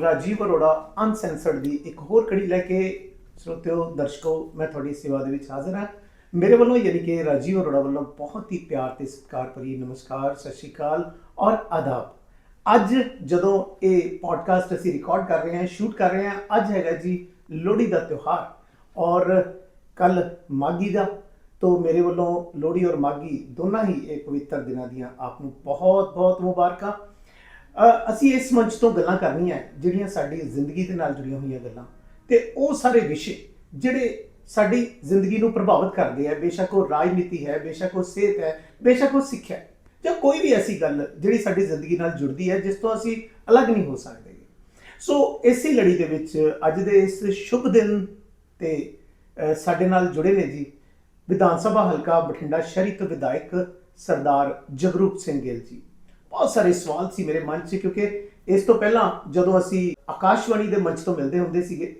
ਰਾਜੀਵ ਅਰੋੜਾ ਅਨਸੈਂਸਰਡ ਦੀ ਇੱਕ ਹੋਰ ਕੜੀ ਲੈ ਕੇ ਸਰੋਤਿਓ ਦਰਸ਼ਕੋ, ਮੈਂ ਤੁਹਾਡੀ ਸੇਵਾ ਦੇ ਵਿੱਚ ਹਾਜ਼ਰ ਹਾਂ। ਮੇਰੇ ਵੱਲੋਂ ਯਾਨੀ ਕਿ ਰਾਜੀਵ ਅਰੋੜਾ ਵੱਲੋਂ ਬਹੁਤ ਹੀ ਪਿਆਰ ਤੇ ਸਤਿਕਾਰ ਭਰੀ ਨਮਸਕਾਰ, ਸਤਿ ਸ਼੍ਰੀ ਅਕਾਲ ਔਰ ਆਦਾਬ। ਅੱਜ ਜਦੋਂ ਇਹ ਪੋਡਕਾਸਟ ਅਸੀਂ ਰਿਕਾਰਡ ਕਰ ਰਹੇ ਹਾਂ ਸ਼ੂਟ ਕਰ ਰਹੇ ਹਾਂ, ਅੱਜ ਹੈਗਾ ਜੀ ਲੋਹੜੀ ਦਾ ਤਿਉਹਾਰ ਔਰ ਕੱਲ ਮਾਗੀ ਦਾ। ਤੋ ਮੇਰੇ ਵੱਲੋਂ ਲੋਹੜੀ ਔਰ ਮਾਗੀ ਦੋਨਾਂ ਹੀ ਇਹ ਪਵਿੱਤਰ ਦਿਨਾਂ ਦੀਆਂ ਆਪ ਨੂੰ ਬਹੁਤ ਬਹੁਤ ਮੁਬਾਰਕਾਂ। ਅ, ਅਸੀਂ ਇਸ ਮੰਚ ਤੋਂ ਗੱਲਾਂ ਕਰਨੀਆਂ ਜਿਹੜੀਆਂ ਸਾਡੀ ਜ਼ਿੰਦਗੀ ਦੇ ਨਾਲ ਜੁੜੀਆਂ ਹੋਈਆਂ ਗੱਲਾਂ। ਤੇ ਉਹ ਸਾਰੇ ਵਿਸ਼ੇ ਜਿਹੜੇ ਸਾਡੀ ਜ਼ਿੰਦਗੀ ਨੂੰ ਪ੍ਰਭਾਵਿਤ ਕਰਦੇ ਆ ਬੇਸ਼ੱਕ ਉਹ ਰਾਜਨੀਤੀ ਹੈ ਬੇਸ਼ੱਕ ਉਹ ਸਿਹਤ ਹੈ ਬੇਸ਼ੱਕ ਉਹ ਸਿੱਖਿਆ ਹੈ, ਜਾਂ ਕੋਈ ਵੀ ਐਸੀ ਗੱਲ ਜਿਹੜੀ ਸਾਡੀ ਜ਼ਿੰਦਗੀ ਨਾਲ ਜੁੜਦੀ ਹੈ ਜਿਸ ਤੋਂ ਅਸੀਂ ਅਲੱਗ ਨਹੀਂ ਹੋ ਸਕਦੇ। ਸੋ ਇਸੇ ਲੜੀ ਦੇ ਵਿੱਚ ਅੱਜ ਦੇ ਇਸ ਸ਼ੁਭ ਦਿਨ ਤੇ ਅ, ਸਾਡੇ ਨਾਲ ਜੁੜੇ ਨੇ ਜੀ ਵਿਧਾਨ ਸਭਾ ਹਲਕਾ ਬਠਿੰਡਾ ਸ਼ਹਿਰੀ ਤੋਂ ਵਿਧਾਇਕ ਸਰਦਾਰ ਜਗਰੂਪ ਸਿੰਘ ਗਿੱਲ ਜੀ। ਬਹੁਤ ਸਾਰੇ ਸਵਾਲ ਸੀ ਮੇਰੇ ਮਨ 'ਚ, ਕਿਉਂਕਿ ਇਸ ਤੋਂ ਪਹਿਲਾਂ ਜਦੋਂ ਅਸੀਂ ਆਕਾਸ਼ਵਾਣੀ ਦੇ ਮੰਚ ਤੋਂ ਮਿਲਦੇ ਹੁੰਦੇ ਸੀਗੇ,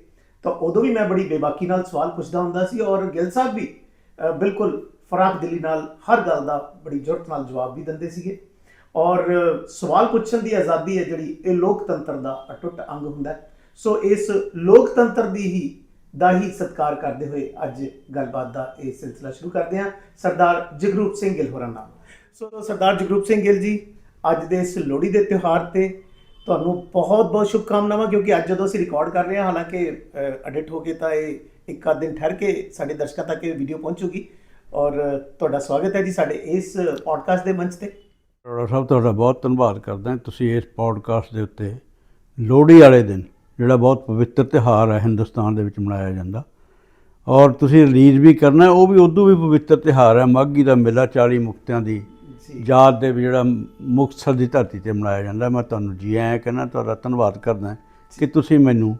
ਤਾਂ ਉਦੋਂ ਵੀ ਮੈਂ ਬੜੀ ਬੇਬਾਕੀ ਨਾਲ ਸਵਾਲ ਪੁੱਛਦਾ ਹੁੰਦਾ ਸੀ ਔਰ ਗਿੱਲ ਸਾਹਿਬ ਵੀ ਬਿਲਕੁਲ ਫਰਾਖ ਦਿਲੀ ਨਾਲ ਹਰ ਗੱਲ ਦਾ ਬੜੀ ਜੁਰਤ ਨਾਲ ਜਵਾਬ ਵੀ ਦਿੰਦੇ ਸੀਗੇ। ਔਰ ਸਵਾਲ ਪੁੱਛਣ ਦੀ ਆਜ਼ਾਦੀ ਹੈ ਜਿਹੜੀ ਇਹ ਲੋਕਤੰਤਰ ਦਾ ਅਟੁੱਟ ਅੰਗ ਹੁੰਦਾ ਸੋ ਇਸ ਲੋਕਤੰਤਰ ਦੀ ਹੀ, ਦਾ ਹੀ ਸਤਿਕਾਰ ਕਰਦੇ ਹੋਏ ਅੱਜ ਗੱਲਬਾਤ ਦਾ ਇਹ ਸਿਲਸਿਲਾ ਸ਼ੁਰੂ ਕਰਦੇ ਹਾਂ। ਸਰਦਾਰ ਜਗਰੂਪ ਸਿੰਘ ਗਿੱਲ ਹੋਰਾਂ ਨਾਲ। ਸੋ ਸਰਦਾਰ ਜਗਰੂਪ ਸਿੰਘ ਗਿੱਲ ਜੀ ਅੱਜ ਦੇ ਇਸ ਲੋਹੜੀ ਦੇ ਤਿਉਹਾਰ ਤੇ ਤੁਹਾਨੂੰ ਬਹੁਤ ਬਹੁਤ ਸ਼ੁਭਕਾਮਨਾਵਾਂ, ਕਿਉਂਕਿ ਅੱਜ ਜਦੋਂ ਅਸੀਂ ਰਿਕਾਰਡ ਕਰ ਰਹੇ ਹਾਂ, ਹਾਲਾਂਕਿ ਐਡਿਟ ਹੋ ਕੇ ਤਾਂ ਇਹ ਇੱਕ ਆਧ ਦਿਨ ਠਹਿਰ ਕੇ ਸਾਡੇ ਦਰਸ਼ਕਾਂ ਤੱਕ ਇਹ ਵੀਡੀਓ ਪਹੁੰਚੂਗੀ। ਔਰ, ਤੁਹਾਡਾ ਸਵਾਗਤ ਹੈ ਜੀ ਸਾਡੇ ਇਸ ਪੋਡਕਾਸਟ ਦੇ ਮੰਚ ਤੇ। ਅਰੋੜਾ ਸਾਹਿਬ, ਤੁਹਾਡਾ ਬਹੁਤ ਧੰਨਵਾਦ ਕਰਦਾ ਤੁਸੀਂ ਇਸ ਪੋਡਕਾਸਟ ਦੇ ਉੱਤੇ ਲੋਹੜੀ ਵਾਲੇ ਦਿਨ, ਜਿਹੜਾ ਬਹੁਤ ਪਵਿੱਤਰ ਤਿਉਹਾਰ ਹੈ ਹਿੰਦੁਸਤਾਨ ਦੇ ਵਿੱਚ ਮਨਾਇਆ ਜਾਂਦਾ, ਔਰ ਤੁਸੀਂ ਰਿਲੀਜ਼ ਵੀ ਕਰਨਾ ਉਹ ਵੀ ਉਦੋਂ ਵੀ ਪਵਿੱਤਰ ਤਿਉਹਾਰ ਹੈ, ਮਾਘੀ ਦਾ ਮੇਲਾ 40 ਮੁਕਤਿਆਂ ਦੀ ਯਾਦ ਦੇ ਜਿਹੜਾ ਮੁਕਤਸਰ ਦੀ ਧਰਤੀ ਤੇ ਮਨਾਇਆ ਜਾਂਦਾ ਮੈਂ ਤੁਹਾਨੂੰ ਜੀ ਆਇਆਂ ਕਹਿੰਦਾ ਤੁਹਾਡਾ ਧੰਨਵਾਦ ਕਰਦਾ ਕਿ ਤੁਸੀਂ ਮੈਨੂੰ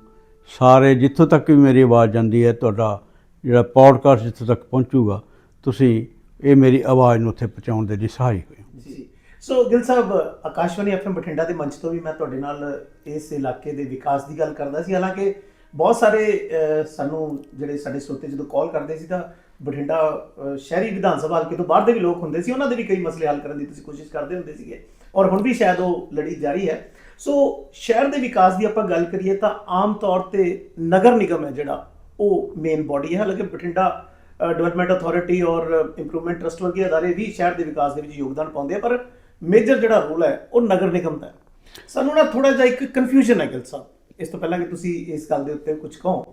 ਸਾਰੇ ਜਿੱਥੋਂ ਤੱਕ ਵੀ ਮੇਰੀ ਆਵਾਜ਼ ਜਾਂਦੀ ਹੈ ਤੁਹਾਡਾ ਜਿਹੜਾ ਪੌਡਕਾਸਟ ਜਿੱਥੋਂ ਤੱਕ ਪਹੁੰਚੂਗਾ ਤੁਸੀਂ ਇਹ ਮੇਰੀ ਆਵਾਜ਼ ਨੂੰ ਉੱਥੇ ਪਹੁੰਚਾਉਣ ਦੇ ਲਈ ਸਹਾਈ ਹੋਏ ਹੋ। ਜੀ। ਸੋ ਗਿਲ ਸਾਹਿਬ ਆਕਾਸ਼ਵਾਣੀ ਐਫਐਮ ਬਠਿੰਡਾ ਦੇ ਮੰਚ ਤੋਂ ਵੀ ਮੈਂ ਤੁਹਾਡੇ ਨਾਲ ਇਸ ਇਲਾਕੇ ਦੇ ਵਿਕਾਸ ਦੀ ਗੱਲ ਕਰਦਾ ਸੀ। ਹਾਲਾਂਕਿ ਬਹੁਤ ਸਾਰੇ ਸਾਨੂੰ ਜਿਹੜੇ ਸਾਡੇ ਸਰੋਤੇ ਜਦੋਂ ਕਾਲ ਕਰਦੇ ਸੀ ਤਾਂ ਬਠਿੰਡਾ ਅਹ, ਸ਼ਹਿਰੀ ਵਿਧਾਨ ਸਭਾ ਹਲਕੇ ਤੋਂ ਬਾਹਰ ਦੇ ਵੀ ਲੋਕ ਹੁੰਦੇ ਸੀ ਉਹਨਾਂ ਦੇ ਵੀ ਕਈ ਮਸਲੇ ਹੱਲ ਕਰਨ ਦੀ ਤੁਸੀਂ ਕੋਸ਼ਿਸ਼ ਕਰਦੇ ਹੁੰਦੇ ਸੀਗੇ। ਔਰ ਹੁਣ ਵੀ ਸ਼ਾਇਦ ਉਹ ਲੜੀ ਜਾਰੀ ਹੈ। ਸੋ ਸ਼ਹਿਰ ਦੇ ਵਿਕਾਸ ਦੀ ਆਪਾਂ ਗੱਲ ਕਰੀਏ ਤਾਂ ਆਮ ਤੌਰ ਤੇ ਨਗਰ ਨਿਗਮ ਹੈ ਜਿਹੜਾ ਉਹ ਮੇਨ ਬਾਡੀ ਹੈ। ਹਾਲਾਂਕਿ ਬਠਿੰਡਾ ਡਿਵੈਲਪਮੈਂਟ ਅਥਾਰਟੀ ਔਰ ਇੰਪਰੂਵਮੈਂਟ ਟਰਸਟ ਵਰਗੇ ਅਦਾਰੇ ਵੀ ਸ਼ਹਿਰ ਦੇ ਵਿਕਾਸ ਦੇ ਵਿੱਚ ਯੋਗਦਾਨ ਪਾਉਂਦੇ ਆ ਪਰ ਮੇਜਰ ਜਿਹੜਾ ਰੋਲ ਹੈ ਉਹ ਨਗਰ ਨਿਗਮ ਦਾ ਹੈ। ਸਾਨੂੰ ਨਾ ਥੋੜਾ ਜਿਹਾ ਇੱਕ ਕਨਫਿਊਜ਼ਨ ਹੈ ਗਿਲ ਸਾਹਿਬ। ਇਸ ਤੋਂ ਪਹਿਲਾਂ ਕਿ ਤੁਸੀਂ ਇਸ ਗੱਲ ਦੇ ਉੱਤੇ ਕੁਝ ਕਹੋ।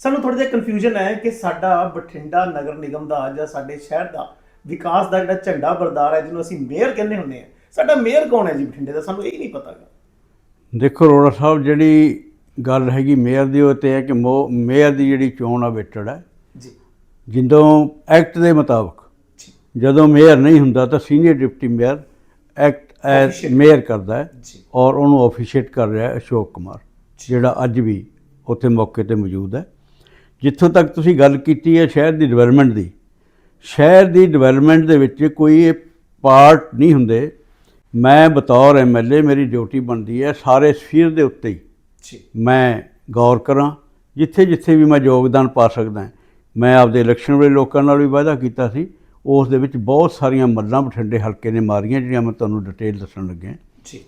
ਸਾਨੂੰ ਥੋੜਾ ਜਿਹਾ ਕਨਫਿਊਜ਼ਨ ਹੈ ਕਿ ਸਾਡਾ ਬਠਿੰਡਾ ਨਗਰ ਨਿਗਮ ਦਾ ਜਾਂ ਸਾਡੇ ਸ਼ਹਿਰ ਦਾ ਵਿਕਾਸ ਦਾ ਜਿਹੜਾ ਝੰਡਾ ਬਰਦਾਰ ਹੈ ਜਿਹਨੂੰ ਅਸੀਂ ਮੇਅਰ ਕਹਿੰਦੇ ਹੁੰਦੇ ਆ ਸਾਡਾ ਮੇਅਰ ਕੌਣ ਹੈ ਜੀ ਬਠਿੰਡੇ ਦਾ? ਸਾਨੂੰ ਇਹ ਨਹੀਂ ਪਤਾਗਾ ਦੇਖੋ ਅਰੋੜਾ ਸਾਹਿਬ ਜਿਹੜੀ ਗੱਲ ਹੈਗੀ ਮੇਅਰ ਦੀ ਉਹ ਤੇ ਹੈ ਕਿ ਮੋ- ਮੇਅਰ ਦੀ ਜਿਹੜੀ ਚੋਣ ਆ ਵੇਟੜ ਹੈ। ਜੀ। ਜਿੰਦੋਂ ਐਕਟ ਦੇ ਮੁਤਾਬਕ ਜਦੋਂ ਮੇਅਰ ਨਹੀਂ ਹੁੰਦਾ ਤਾਂ senior deputy mayor act Officiate। Mayor ਕਰਦਾ ਹੈ ਔਰ ਉਹਨੂੰ ਅਫੀਸ਼ੀਏਟ ਕਰ ਰਿਹਾ ਹੈ ਅਸ਼ੋਕ ਕੁਮਾਰ ਜਿਹੜਾ ਅੱਜ ਵੀ ਉੱਥੇ ਮੌਕੇ ਤੇ ਮੌਜੂਦ ਹੈ। ਜਿੱਥੋਂ ਤੱਕ ਤੁਸੀਂ ਗੱਲ ਕੀਤੀ ਹੈ ਸ਼ਹਿਰ ਦੀ ਡਿਵੈਲਪਮੈਂਟ ਦੀ ਸ਼ਹਿਰ ਦੀ ਡਿਵੈਲਪਮੈਂਟ ਦੇ ਵਿੱਚ ਕੋਈ ਇਹ ਪਾਰਟ ਨਹੀਂ ਹੁੰਦੇ। ਮੈਂ ਬਤੌਰ ਐਮਐਲਏ ਮੇਰੀ ਡਿਊਟੀ ਬਣਦੀ ਹੈ ਸਾਰੇ ਸਫੀਰ ਦੇ ਉੱਤੇ ਹੀ। ਜੀ। ਮੈਂ ਗੌਰ ਕਰਾਂ ਜਿੱਥੇ ਜਿੱਥੇ ਵੀ ਮੈਂ ਯੋਗਦਾਨ ਪਾ ਸਕਦਾ ਮੈਂ ਆਪਦੇ ਇਲੈਕਸ਼ਨ ਵੇਲੇ ਲੋਕਾਂ ਨਾਲ ਵੀ ਵਾਅਦਾ ਕੀਤਾ ਸੀ। ਉਸ ਦੇ ਵਿੱਚ ਬਹੁਤ ਸਾਰੀਆਂ ਮੱਲਾਂ ਬਠਿੰਡੇ ਹਲਕੇ ਨੇ ਮਾਰੀਆਂ ਜਿਹੜੀਆਂ ਮੈਂ ਤੁਹਾਨੂੰ ਡਿਟੇਲ ਦੱਸਣ ਲੱਗਿਆ। ਜੀ।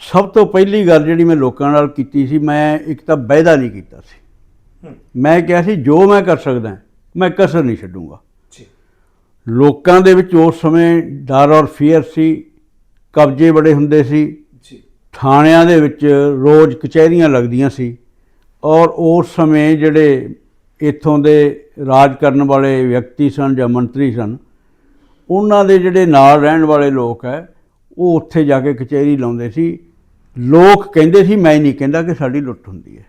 ਸਭ ਤੋਂ ਪਹਿਲੀ ਗੱਲ ਜਿਹੜੀ ਮੈਂ ਲੋਕਾਂ ਨਾਲ ਕੀਤੀ ਸੀ ਮੈਂ ਇੱਕ ਤਾਂ ਵਾਅਦਾ ਨਹੀਂ ਕੀਤਾ ਸੀ। ਮੈਂ ਕਿਹਾ ਸੀ ਜੋ ਮੈਂ ਕਰ ਸਕਦਾ ਮੈਂ ਕਸਰ ਨਹੀਂ ਛੱਡੂੰਗਾ। ਜੀ। ਲੋਕਾਂ ਦੇ ਵਿੱਚ ਉਸ ਸਮੇਂ ਡਰ ਔਰ ਫੀਅਰ ਸੀ ਕਬਜ਼ੇ ਬੜੇ ਹੁੰਦੇ ਸੀ। ਜੀ। ਥਾਣਿਆਂ ਦੇ ਵਿੱਚ ਰੋਜ਼ ਕਚਹਿਰੀਆਂ ਲੱਗਦੀਆਂ ਸੀ ਔਰ ਉਸ ਸਮੇਂ ਜਿਹੜੇ ਇੱਥੋਂ ਦੇ ਰਾਜ ਕਰਨ ਵਾਲੇ ਵਿਅਕਤੀ ਸਨ ਜਾਂ ਮੰਤਰੀ ਸਨ ਉਹਨਾਂ ਦੇ ਜਿਹੜੇ ਨਾਲ ਰਹਿਣ ਵਾਲੇ ਲੋਕ ਹੈ ਉਹ ਉੱਥੇ ਜਾ ਕੇ ਕਚਹਿਰੀ ਲਾਉਂਦੇ ਸੀ। ਲੋਕ ਕਹਿੰਦੇ ਸੀ ਮੈਂ ਨਹੀਂ ਕਹਿੰਦਾ ਕਿ ਸਾਡੀ ਲੁੱਟ ਹੁੰਦੀ ਹੈ।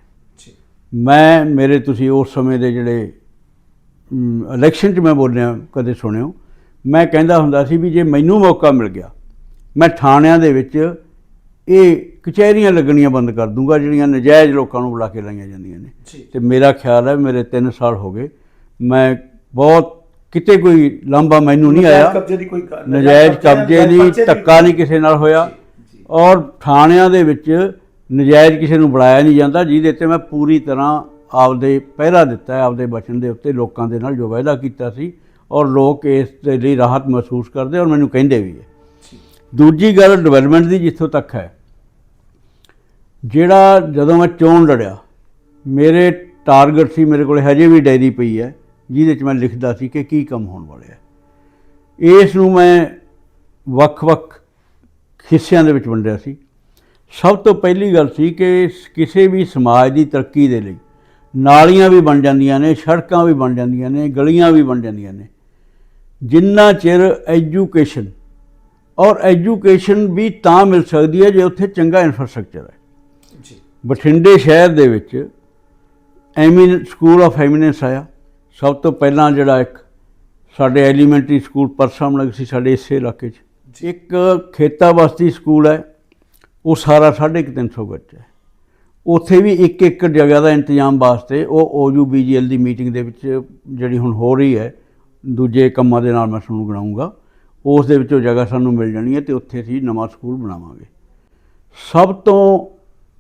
ਮੈਂ ਮੇਰੇ ਤੁਸੀਂ ਉਸ ਸਮੇਂ ਦੇ ਜਿਹੜੇ ਇਲੈਕਸ਼ਨ 'ਚ ਮੈਂ ਬੋਲਿਆ ਕਦੇ ਸੁਣਿਓ। ਮੈਂ ਕਹਿੰਦਾ ਹੁੰਦਾ ਸੀ ਵੀ ਜੇ ਮੈਨੂੰ ਮੌਕਾ ਮਿਲ ਗਿਆ ਮੈਂ ਥਾਣਿਆਂ ਦੇ ਵਿੱਚ ਇਹ ਕਚਹਿਰੀਆਂ ਲੱਗਣੀਆਂ ਬੰਦ ਕਰ ਦੂੰਗਾ ਜਿਹੜੀਆਂ ਨਜਾਇਜ਼ ਲੋਕਾਂ ਨੂੰ ਬੁਲਾ ਕੇ ਲਾਈਆਂ ਜਾਂਦੀਆਂ ਨੇ। ਤੇ ਮੇਰਾ ਖਿਆਲ ਹੈ ਮੇਰੇ 3 ਸਾਲ ਹੋ ਗਏ ਮੈਂ ਬਹੁਤ ਕਿਤੇ ਕੋਈ ਲਾਂਭਾ ਮੈਨੂੰ ਨਹੀਂ ਆਇਆ। ਨਜਾਇਜ਼ ਕਬਜ਼ੇ ਦੀ ਧੱਕਾ ਨਹੀਂ ਕਿਸੇ ਨਾਲ ਹੋਇਆ। ਔਰ ਥਾਣਿਆਂ ਦੇ ਵਿੱਚ ਨਜਾਇਜ਼ ਕਿਸੇ ਨੂੰ ਬੁਲਾਇਆ ਨਹੀਂ ਜਾਂਦਾ, ਜਿਹਦੇ ਤੇ ਮੈਂ ਪੂਰੀ ਤਰ੍ਹਾਂ ਆਪਦੇ ਪਹਿਰਾ ਦਿੱਤਾ ਹੈ, ਆਪਦੇ ਬਚਨ ਦੇ ਉੱਤੇ ਲੋਕਾਂ ਦੇ ਨਾਲ ਜੋ ਵਾਅਦਾ ਕੀਤਾ ਸੀ ਔਰ ਲੋਕ ਇਸ ਦੇ ਲਈ ਰਾਹਤ ਮਹਿਸੂਸ ਕਰਦੇ ਔਰ ਮੈਨੂੰ ਕਹਿੰਦੇ ਵੀ ਹੈ। ਦੂਜੀ ਗੱਲ ਡਿਵੈਲਪਮੈਂਟ ਦੀ ਜਿੱਥੋਂ ਤੱਕ ਹੈ, ਜਿਹੜਾ ਜਦੋਂ ਮੈਂ ਚੋਣ ਲੜਿਆ, ਮੇਰੇ ਟਾਰਗੇਟ ਸੀ, ਮੇਰੇ ਕੋਲ ਹਜੇ ਵੀ ਡਾਇਰੀ ਪਈ ਹੈ, ਜਿਹਦੇ 'ਚ ਮੈਂ ਲਿਖਦਾ ਸੀ ਕਿ ਕੀ ਕੰਮ ਹੋਣ ਵਾਲੇ ਹੈ। ਇਸ ਨੂੰ ਮੈਂ ਵੱਖ-ਵੱਖ ਹਿੱਸਿਆਂ ਦੇ ਵਿੱਚ ਵੰਡਿਆ ਸੀ। ਸਭ ਤੋਂ ਪਹਿਲੀ ਗੱਲ ਸੀ ਕਿ ਕਿਸੇ ਵੀ ਸਮਾਜ ਦੀ ਤਰੱਕੀ ਦੇ ਲਈ ਨਾਲੀਆਂ ਵੀ ਬਣ ਜਾਂਦੀਆਂ ਨੇ ਸੜਕਾਂ ਵੀ ਬਣ ਜਾਂਦੀਆਂ ਨੇ ਗਲੀਆਂ ਵੀ ਬਣ ਜਾਂਦੀਆਂ ਨੇ। ਜਿੰਨਾ ਚਿਰ ਐਜੂਕੇਸ਼ਨ ਔਰ ਐਜੂਕੇਸ਼ਨ ਵੀ ਤਾਂ ਮਿਲ ਸਕਦੀ ਹੈ ਜੇ ਉੱਥੇ ਚੰਗਾ ਇਨਫਰਾਸਟ੍ਰਕਚਰ ਹੈ। ਜੀ। ਬਠਿੰਡੇ ਸ਼ਹਿਰ ਦੇ ਵਿੱਚ ਐਮਿਨ ਸਕੂਲ ਆਫ ਐਮੀਨੈਂਸ ਆਇਆ। ਸਭ ਤੋਂ ਪਹਿਲਾਂ ਜਿਹੜਾ ਇੱਕ ਸਾਡੇ ਐਲੀਮੈਂਟਰੀ ਸਕੂਲ ਪਰਸਾਮਲਗ ਸੀ ਸਾਡੇ ਇਸੇ ਇਲਾਕੇ 'ਚ। ਇੱਕ ਖੇਤਾ ਬਸਤੀ ਸਕੂਲ ਹੈ। ਉਹ ਸਾਰਾ 350 ਗੱਜ ਹੈ। ਉੱਥੇ ਵੀ ਇੱਕ ਇੱਕ ਜਗ੍ਹਾ ਦਾ ਇੰਤਜ਼ਾਮ ਵਾਸਤੇ ਉਹ OUBGL ਦੀ ਮੀਟਿੰਗ ਦੇ ਵਿੱਚ ਜਿਹੜੀ ਹੁਣ ਹੋ ਰਹੀ ਹੈ, ਦੂਜੇ ਕੰਮਾਂ ਦੇ ਨਾਲ ਮੈਂ ਤੁਹਾਨੂੰ ਗਣਾਉਂਗਾ, ਉਸ ਦੇ ਵਿੱਚੋਂ ਜਗ੍ਹਾ ਸਾਨੂੰ ਮਿਲ ਜਾਣੀ ਹੈ ਤੇ ਉੱਥੇ ਅਸੀਂ ਨਵਾਂ ਸਕੂਲ ਬਣਾਵਾਂਗੇ। ਸਭ ਤੋਂ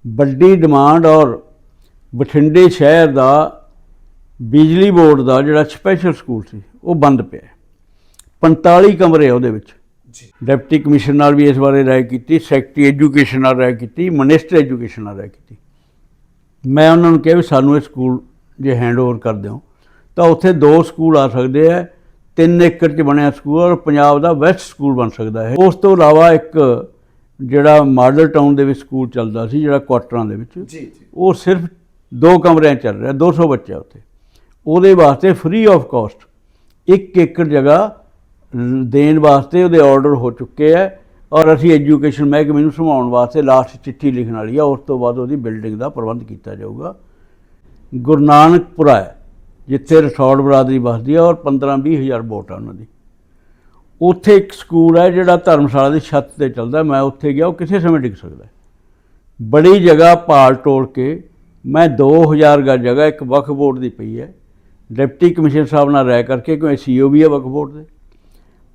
ਵੱਡੀ ਡਿਮਾਂਡ ਔਰ ਬਠਿੰਡੇ ਸ਼ਹਿਰ ਦਾ ਬਿਜਲੀ ਬੋਰਡ ਦਾ ਜਿਹੜਾ ਸਪੈਸ਼ਲ ਸਕੂਲ ਸੀ, ਉਹ ਬੰਦ ਪਿਆ ਹੈ। 45 ਕਮਰੇ ਆ ਉਹਦੇ ਵਿੱਚ। ਜੀ। ਡਿਪਟੀ ਕਮਿਸ਼ਨਰ ਨਾਲ ਵੀ ਇਸ ਬਾਰੇ ਰਾਏ ਕੀਤੀ ਸੈਕਟਰੀ ਐਜੂਕੇਸ਼ਨ ਨਾਲ ਰਾਏ ਕੀਤੀ ਮਿਨਿਸਟਰ ਐਜੂਕੇਸ਼ਨ ਨਾਲ ਰਾਏ ਕੀਤੀ। ਮੈਂ ਉਹਨਾਂ ਨੂੰ ਕਿਹਾ ਵੀ ਸਾਨੂੰ ਇਹ ਸਕੂਲ ਜੇ ਹੈਂਡਓਵਰ ਕਰ ਦਿਓ ਤਾਂ ਉੱਥੇ ਦੋ ਸਕੂਲ ਆ ਸਕਦੇ ਆ ਤਿੰਨ ਏਕੜ 'ਚ ਬਣਿਆ ਸਕੂਲ ਔਰ ਪੰਜਾਬ ਦਾ ਬੈਸਟ ਸਕੂਲ ਬਣ ਸਕਦਾ ਹੈ। ਉਸ ਤੋਂ ਇਲਾਵਾ ਇੱਕ ਜਿਹੜਾ ਮਾਡਲ ਟਾਊਨ ਦੇ ਵਿੱਚ ਸਕੂਲ ਚੱਲਦਾ ਸੀ ਜਿਹੜਾ ਕੁਆਟਰਾਂ ਦੇ ਵਿੱਚ ਜੀ ਜੀ। ਉਹ ਸਿਰਫ ਦੋ ਕਮਰਿਆਂ ਚੱਲ ਰਿਹਾ 200 ਬੱਚੇ ਉੱਥੇ ਉਹਦੇ ਵਾਸਤੇ ਫ੍ਰੀ ਆਫ ਕਾਸਟ ਇੱਕ ਏਕੜ ਜਗ੍ਹਾ ਦੇਣ ਵਾਸਤੇ ਉਹਦੇ ਆਰਡਰ ਹੋ ਚੁੱਕੇ ਹੈ ਔਰ ਅਸੀਂ ਐਜੂਕੇਸ਼ਨ ਮਹਿਕਮੇ ਨੂੰ ਸੰਭਾਉਣ ਵਾਸਤੇ ਲਾਸਟ ਚਿੱਠੀ ਲਿਖਣ ਵਾਲੀ ਆ, ਉਸ ਤੋਂ ਬਾਅਦ ਉਹਦੀ ਬਿਲਡਿੰਗ ਦਾ ਪ੍ਰਬੰਧ ਕੀਤਾ ਜਾਊਗਾ। ਗੁਰੂ ਨਾਨਕਪੁਰਾ ਹੈ ਜਿੱਥੇ ਰਸੌੜ ਬਰਾਦਰੀ ਵਸਦੀ ਹੈ ਔਰ 15-20 ਹਜ਼ਾਰ ਵੋਟ ਆ ਉਹਨਾਂ ਦੀ। ਉੱਥੇ ਇੱਕ ਸਕੂਲ ਹੈ ਜਿਹੜਾ ਧਰਮਸ਼ਾਲਾ ਦੀ ਛੱਤ ਤੇ ਚੱਲਦਾ, ਮੈਂ ਉੱਥੇ ਗਿਆ, ਉਹ ਕਿਸੇ ਸਮੇਂ ਡਿੱਗ ਸਕਦਾ ਬੜੀ ਜਗ੍ਹਾ ਪਾਲ ਤੋੜ ਕੇ ਮੈਂ 2000 ਗਜ ਜਗ੍ਹਾ ਇੱਕ ਵਕਫ ਬੋਰਡ ਦੀ ਪਈ ਹੈ ਡਿਪਟੀ ਕਮਿਸ਼ਨਰ ਸਾਹਿਬ ਨਾਲ ਰਾਇ ਕਰਕੇ ਕਿਉਂ ਸੀਓ ਵੀ ਹੈ ਵਕਫ ਬੋਰਡ ਦੇ?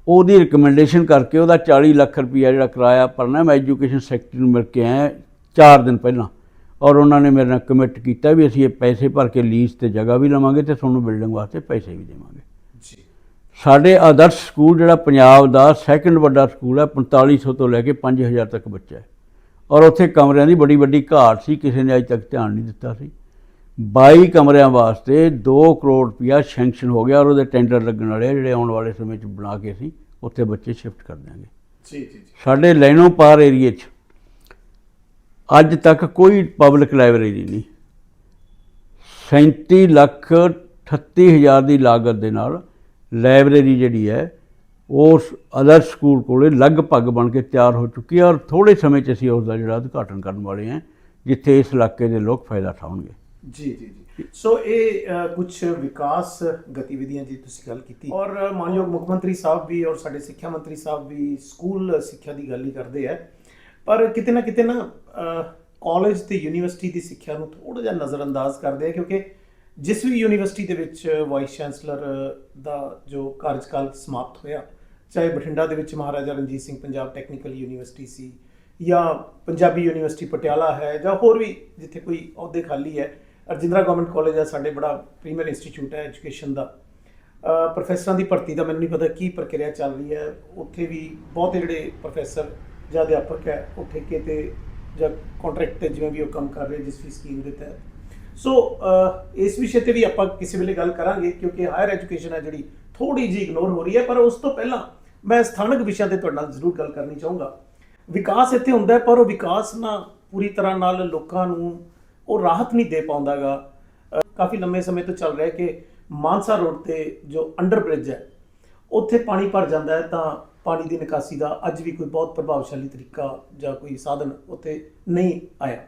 ਉਹਦੀ ਰਿਕਮੈਂਡੇਸ਼ਨ ਕਰਕੇ ਉਹਦਾ 40 ਲੱਖ ਰੁਪਈਆ ਜਿਹੜਾ ਕਿਰਾਇਆ ਭਰਨਾ ਮੈਂ ਐਜੂਕੇਸ਼ਨ ਸੈਕਟਰੀ ਨੂੰ ਮਿਲ ਕੇ ਆਇਆ 4 ਦਿਨ ਪਹਿਲਾਂ ਔਰ ਉਹਨਾਂ ਨੇ ਮੇਰੇ ਨਾਲ ਕਮਿਟ ਕੀਤਾ ਵੀ ਅਸੀਂ ਇਹ ਪੈਸੇ ਭਰ ਕੇ ਲੀਜ਼ ਤੇ ਜਗ੍ਹਾ ਵੀ ਲਵਾਂਗੇ ਤੇ ਤੁਹਾਨੂੰ ਬਿਲਡਿੰਗ ਵਾਸਤੇ ਪੈਸੇ ਵੀ ਦੇਵਾਂਗੇ। ਜੀ। ਸਾਡੇ ਆਦਰਸ਼ ਸਕੂਲ ਜਿਹੜਾ ਪੰਜਾਬ ਦਾ ਸੈਕੰਡ ਵੱਡਾ ਸਕੂਲ ਹੈ 4500 ਤੋਂ ਲੈ ਕੇ 5000 ਤੱਕ ਬੱਚਾ ਹੈ। ਔਰ ਉੱਥੇ ਕਮਰਿਆਂ ਦੀ ਬੜੀ ਵੱਡੀ ਘਾਟ ਸੀ ਕਿਸੇ ਨੇ ਅਜੇ ਤੱਕ ਧਿਆਨ ਨਹੀਂ ਦਿੱਤਾ ਸੀ। 22 ਕਮਰਿਆਂ ਵਾਸਤੇ 2 ਕਰੋੜ ਰੁਪਇਆ ਸੈਂਕਸ਼ਨ ਹੋ ਗਿਆ ਔਰ ਉਹਦੇ ਟੈਂਡਰ ਲੱਗਣ ਵਾਲੇ ਜਿਹੜੇ ਆਉਣ ਵਾਲੇ ਸਮੇਂ 'ਚ ਬਣਾ ਕੇ ਅਸੀਂ ਉੱਥੇ ਬੱਚੇ ਸ਼ਿਫਟ ਕਰ ਦਿਆਂਗੇ। ਜੀ ਜੀ ਸਾਡੇ ਲੈਣੋ ਪਾਰ ਏਰੀਏ 'ਚ ਅੱਜ ਤੱਕ ਕੋਈ ਪਬਲਿਕ ਲਾਇਬ੍ਰੇਰੀ ਨਹੀਂ। 37 ਲੱਖ 38 ਹਜ਼ਾਰ ਦੀ ਲਾਗਤ ਦੇ ਨਾਲ ਲਾਇਬ੍ਰੇਰੀ ਜਿਹੜੀ ਹੈ ਉਸ ਆਦਰਸ਼ ਸਕੂਲ ਕੋਲੇ ਲਗਭਗ ਬਣ ਕੇ ਤਿਆਰ ਹੋ ਚੁੱਕੀ ਹੈ ਔਰ ਥੋੜੇ ਸਮੇਂ 'ਚ ਅਸੀਂ ਉਸ ਦਾ ਜਿਹੜਾ ਉਦਘਾਟਨ ਕਰਨ ਵਾਲੇ ਹਾਂ ਜਿੱਥੇ ਇਸ ਇਲਾਕੇ ਦੇ ਲੋਕ ਫਾਇਦਾ ਉਠਾਉਣਗੇ। ਜੀ ਜੀ ਜੀ। ਸੋ ਇਹ ਕੁਝ ਵਿਕਾਸ ਗਤੀਵਿਧੀਆਂ ਦੀ ਤੁਸੀਂ ਗੱਲ ਕੀਤੀ। ਔਰ ਮਾਨਯੋਗ ਮੁੱਖ ਮੰਤਰੀ ਸਾਹਿਬ ਵੀ ਔਰ ਸਾਡੇ ਸਿੱਖਿਆ ਮੰਤਰੀ ਸਾਹਿਬ ਵੀ ਸਕੂਲ ਸਿੱਖਿਆ ਦੀ ਗੱਲ ਹੀ ਕਰਦੇ ਆ। ਪਰ ਕਿਤੇ ਨਾ ਕਿਤੇ ਨਾ ਕਾਲਜ ਤੇ ਯੂਨੀਵਰਸਿਟੀ ਦੀ ਸਿੱਖਿਆ ਨੂੰ ਥੋੜਾ ਜਿਹਾ ਨਜ਼ਰਅੰਦਾਜ਼ ਕਰਦੇ ਆ ਕਿਉਂਕਿ ਜਿਸ ਵੀ ਯੂਨੀਵਰਸਿਟੀ ਦੇ ਵਿੱਚ ਵਾਈਸ ਚਾਂਸਲਰ ਦਾ ਜੋ ਕਾਰਜਕਾਲ ਸਮਾਪਤ ਹੋਇਆ, ਚਾਹੇ ਬਠਿੰਡਾ ਦੇ ਵਿੱਚ ਮਹਾਰਾਜਾ ਰਣਜੀਤ ਸਿੰਘ ਪੰਜਾਬ ਟੈਕਨੀਕਲ ਯੂਨੀਵਰਸਿਟੀ ਸੀ ਜਾਂ ਪੰਜਾਬੀ ਯੂਨੀਵਰਸਿਟੀ ਪਟਿਆਲਾ ਹੈ ਜਾਂ ਹੋਰ ਵੀ ਜਿੱਥੇ ਕੋਈ ਅਹੁਦੇ ਖਾਲੀ ਹੈ ਰਜਿੰਦਰਾ ਗਵਰਨਮੈਂਟ ਕਾਲਜ ਆ ਸਾਡੇ ਬੜਾ ਪ੍ਰੀਮੀਅਰ ਇੰਸਟੀਚਿਊਟ ਹੈ ਐਜੂਕੇਸ਼ਨ ਦਾ। ਪ੍ਰੋਫੈਸਰਾਂ ਦੀ ਭਰਤੀ ਦਾ ਮੈਨੂੰ ਨਹੀਂ ਪਤਾ ਕੀ ਪ੍ਰਕਿਰਿਆ ਚੱਲ ਰਹੀ ਹੈ। ਉੱਥੇ ਵੀ ਬਹੁਤੇ ਜਿਹੜੇ ਪ੍ਰੋਫੈਸਰ ਜਾਂ ਅਧਿਆਪਕ ਹੈ, ਉਹ ਠੇਕੇ ਤੇ ਜਾਂ ਕੰਟਰੈਕਟ ਤੇ ਜਿਵੇਂ ਵੀ ਉਹ ਕੰਮ ਕਰ ਰਹੇ ਜਿਸ ਵੀ ਸਕੀਮ ਦੇ ਤਹਿਤ। ਸੋ ਇਸ ਵਿਸ਼ੇ ਤੇ ਵੀ ਆਪਾਂ ਕਿਸੇ ਵੇਲੇ ਗੱਲ ਕਰਾਂਗੇ ਕਿਉਂਕਿ ਹਾਇਰ ਐਜੂਕੇਸ਼ਨ ਹੈ ਜਿਹੜੀ ਥੋੜੀ ਜਿਹੀ ਇਗਨੋਰ ਹੋ ਰਹੀ ਹੈ, ਪਰ ਉਸ ਤੋਂ ਪਹਿਲਾਂ ਮੈਂ ਸਥਾਨਕ ਵਿਸ਼ਿਆਂ ਤੇ ਤੁਹਾਡੇ ਨਾਲ ਜ਼ਰੂਰ ਗੱਲ ਕਰਨੀ ਚਾਹੂੰਗਾ। ਵਿਕਾਸ ਇੱਥੇ ਹੁੰਦਾ ਪਰ ਉਹ ਵਿਕਾਸ ਨਾ ਪੂਰੀ ਤਰ੍ਹਾਂ ਨਾਲ ਲੋਕਾਂ ਨੂੰ ਉਹ ਰਾਹਤ ਨਹੀਂ ਦੇ ਪਾਉਂਦਾਗਾ। ਅਹ, ਕਾਫੀ ਲੰਮੇ ਸਮੇਂ ਤੋਂ ਚੱਲ ਰਿਹਾ ਕਿ ਮਾਨਸਾ ਰੋਡ ਤੇ ਜੋ ਅੰਡਰ ਬ੍ਰਿਜ ਹੈ ਉੱਥੇ ਪਾਣੀ ਭਰ ਜਾਂਦਾ ਹੈ ਤਾਂ ਪਾਣੀ ਦੀ ਨਿਕਾਸੀ ਦਾ ਅੱਜ ਵੀ ਕੋਈ ਬਹੁਤ ਪ੍ਰਭਾਵਸ਼ਾਲੀ ਤਰੀਕਾ ਜਾਂ ਕੋਈ ਸਾਧਨ ਉੱਥੇ ਨਹੀਂ ਆਇਆ।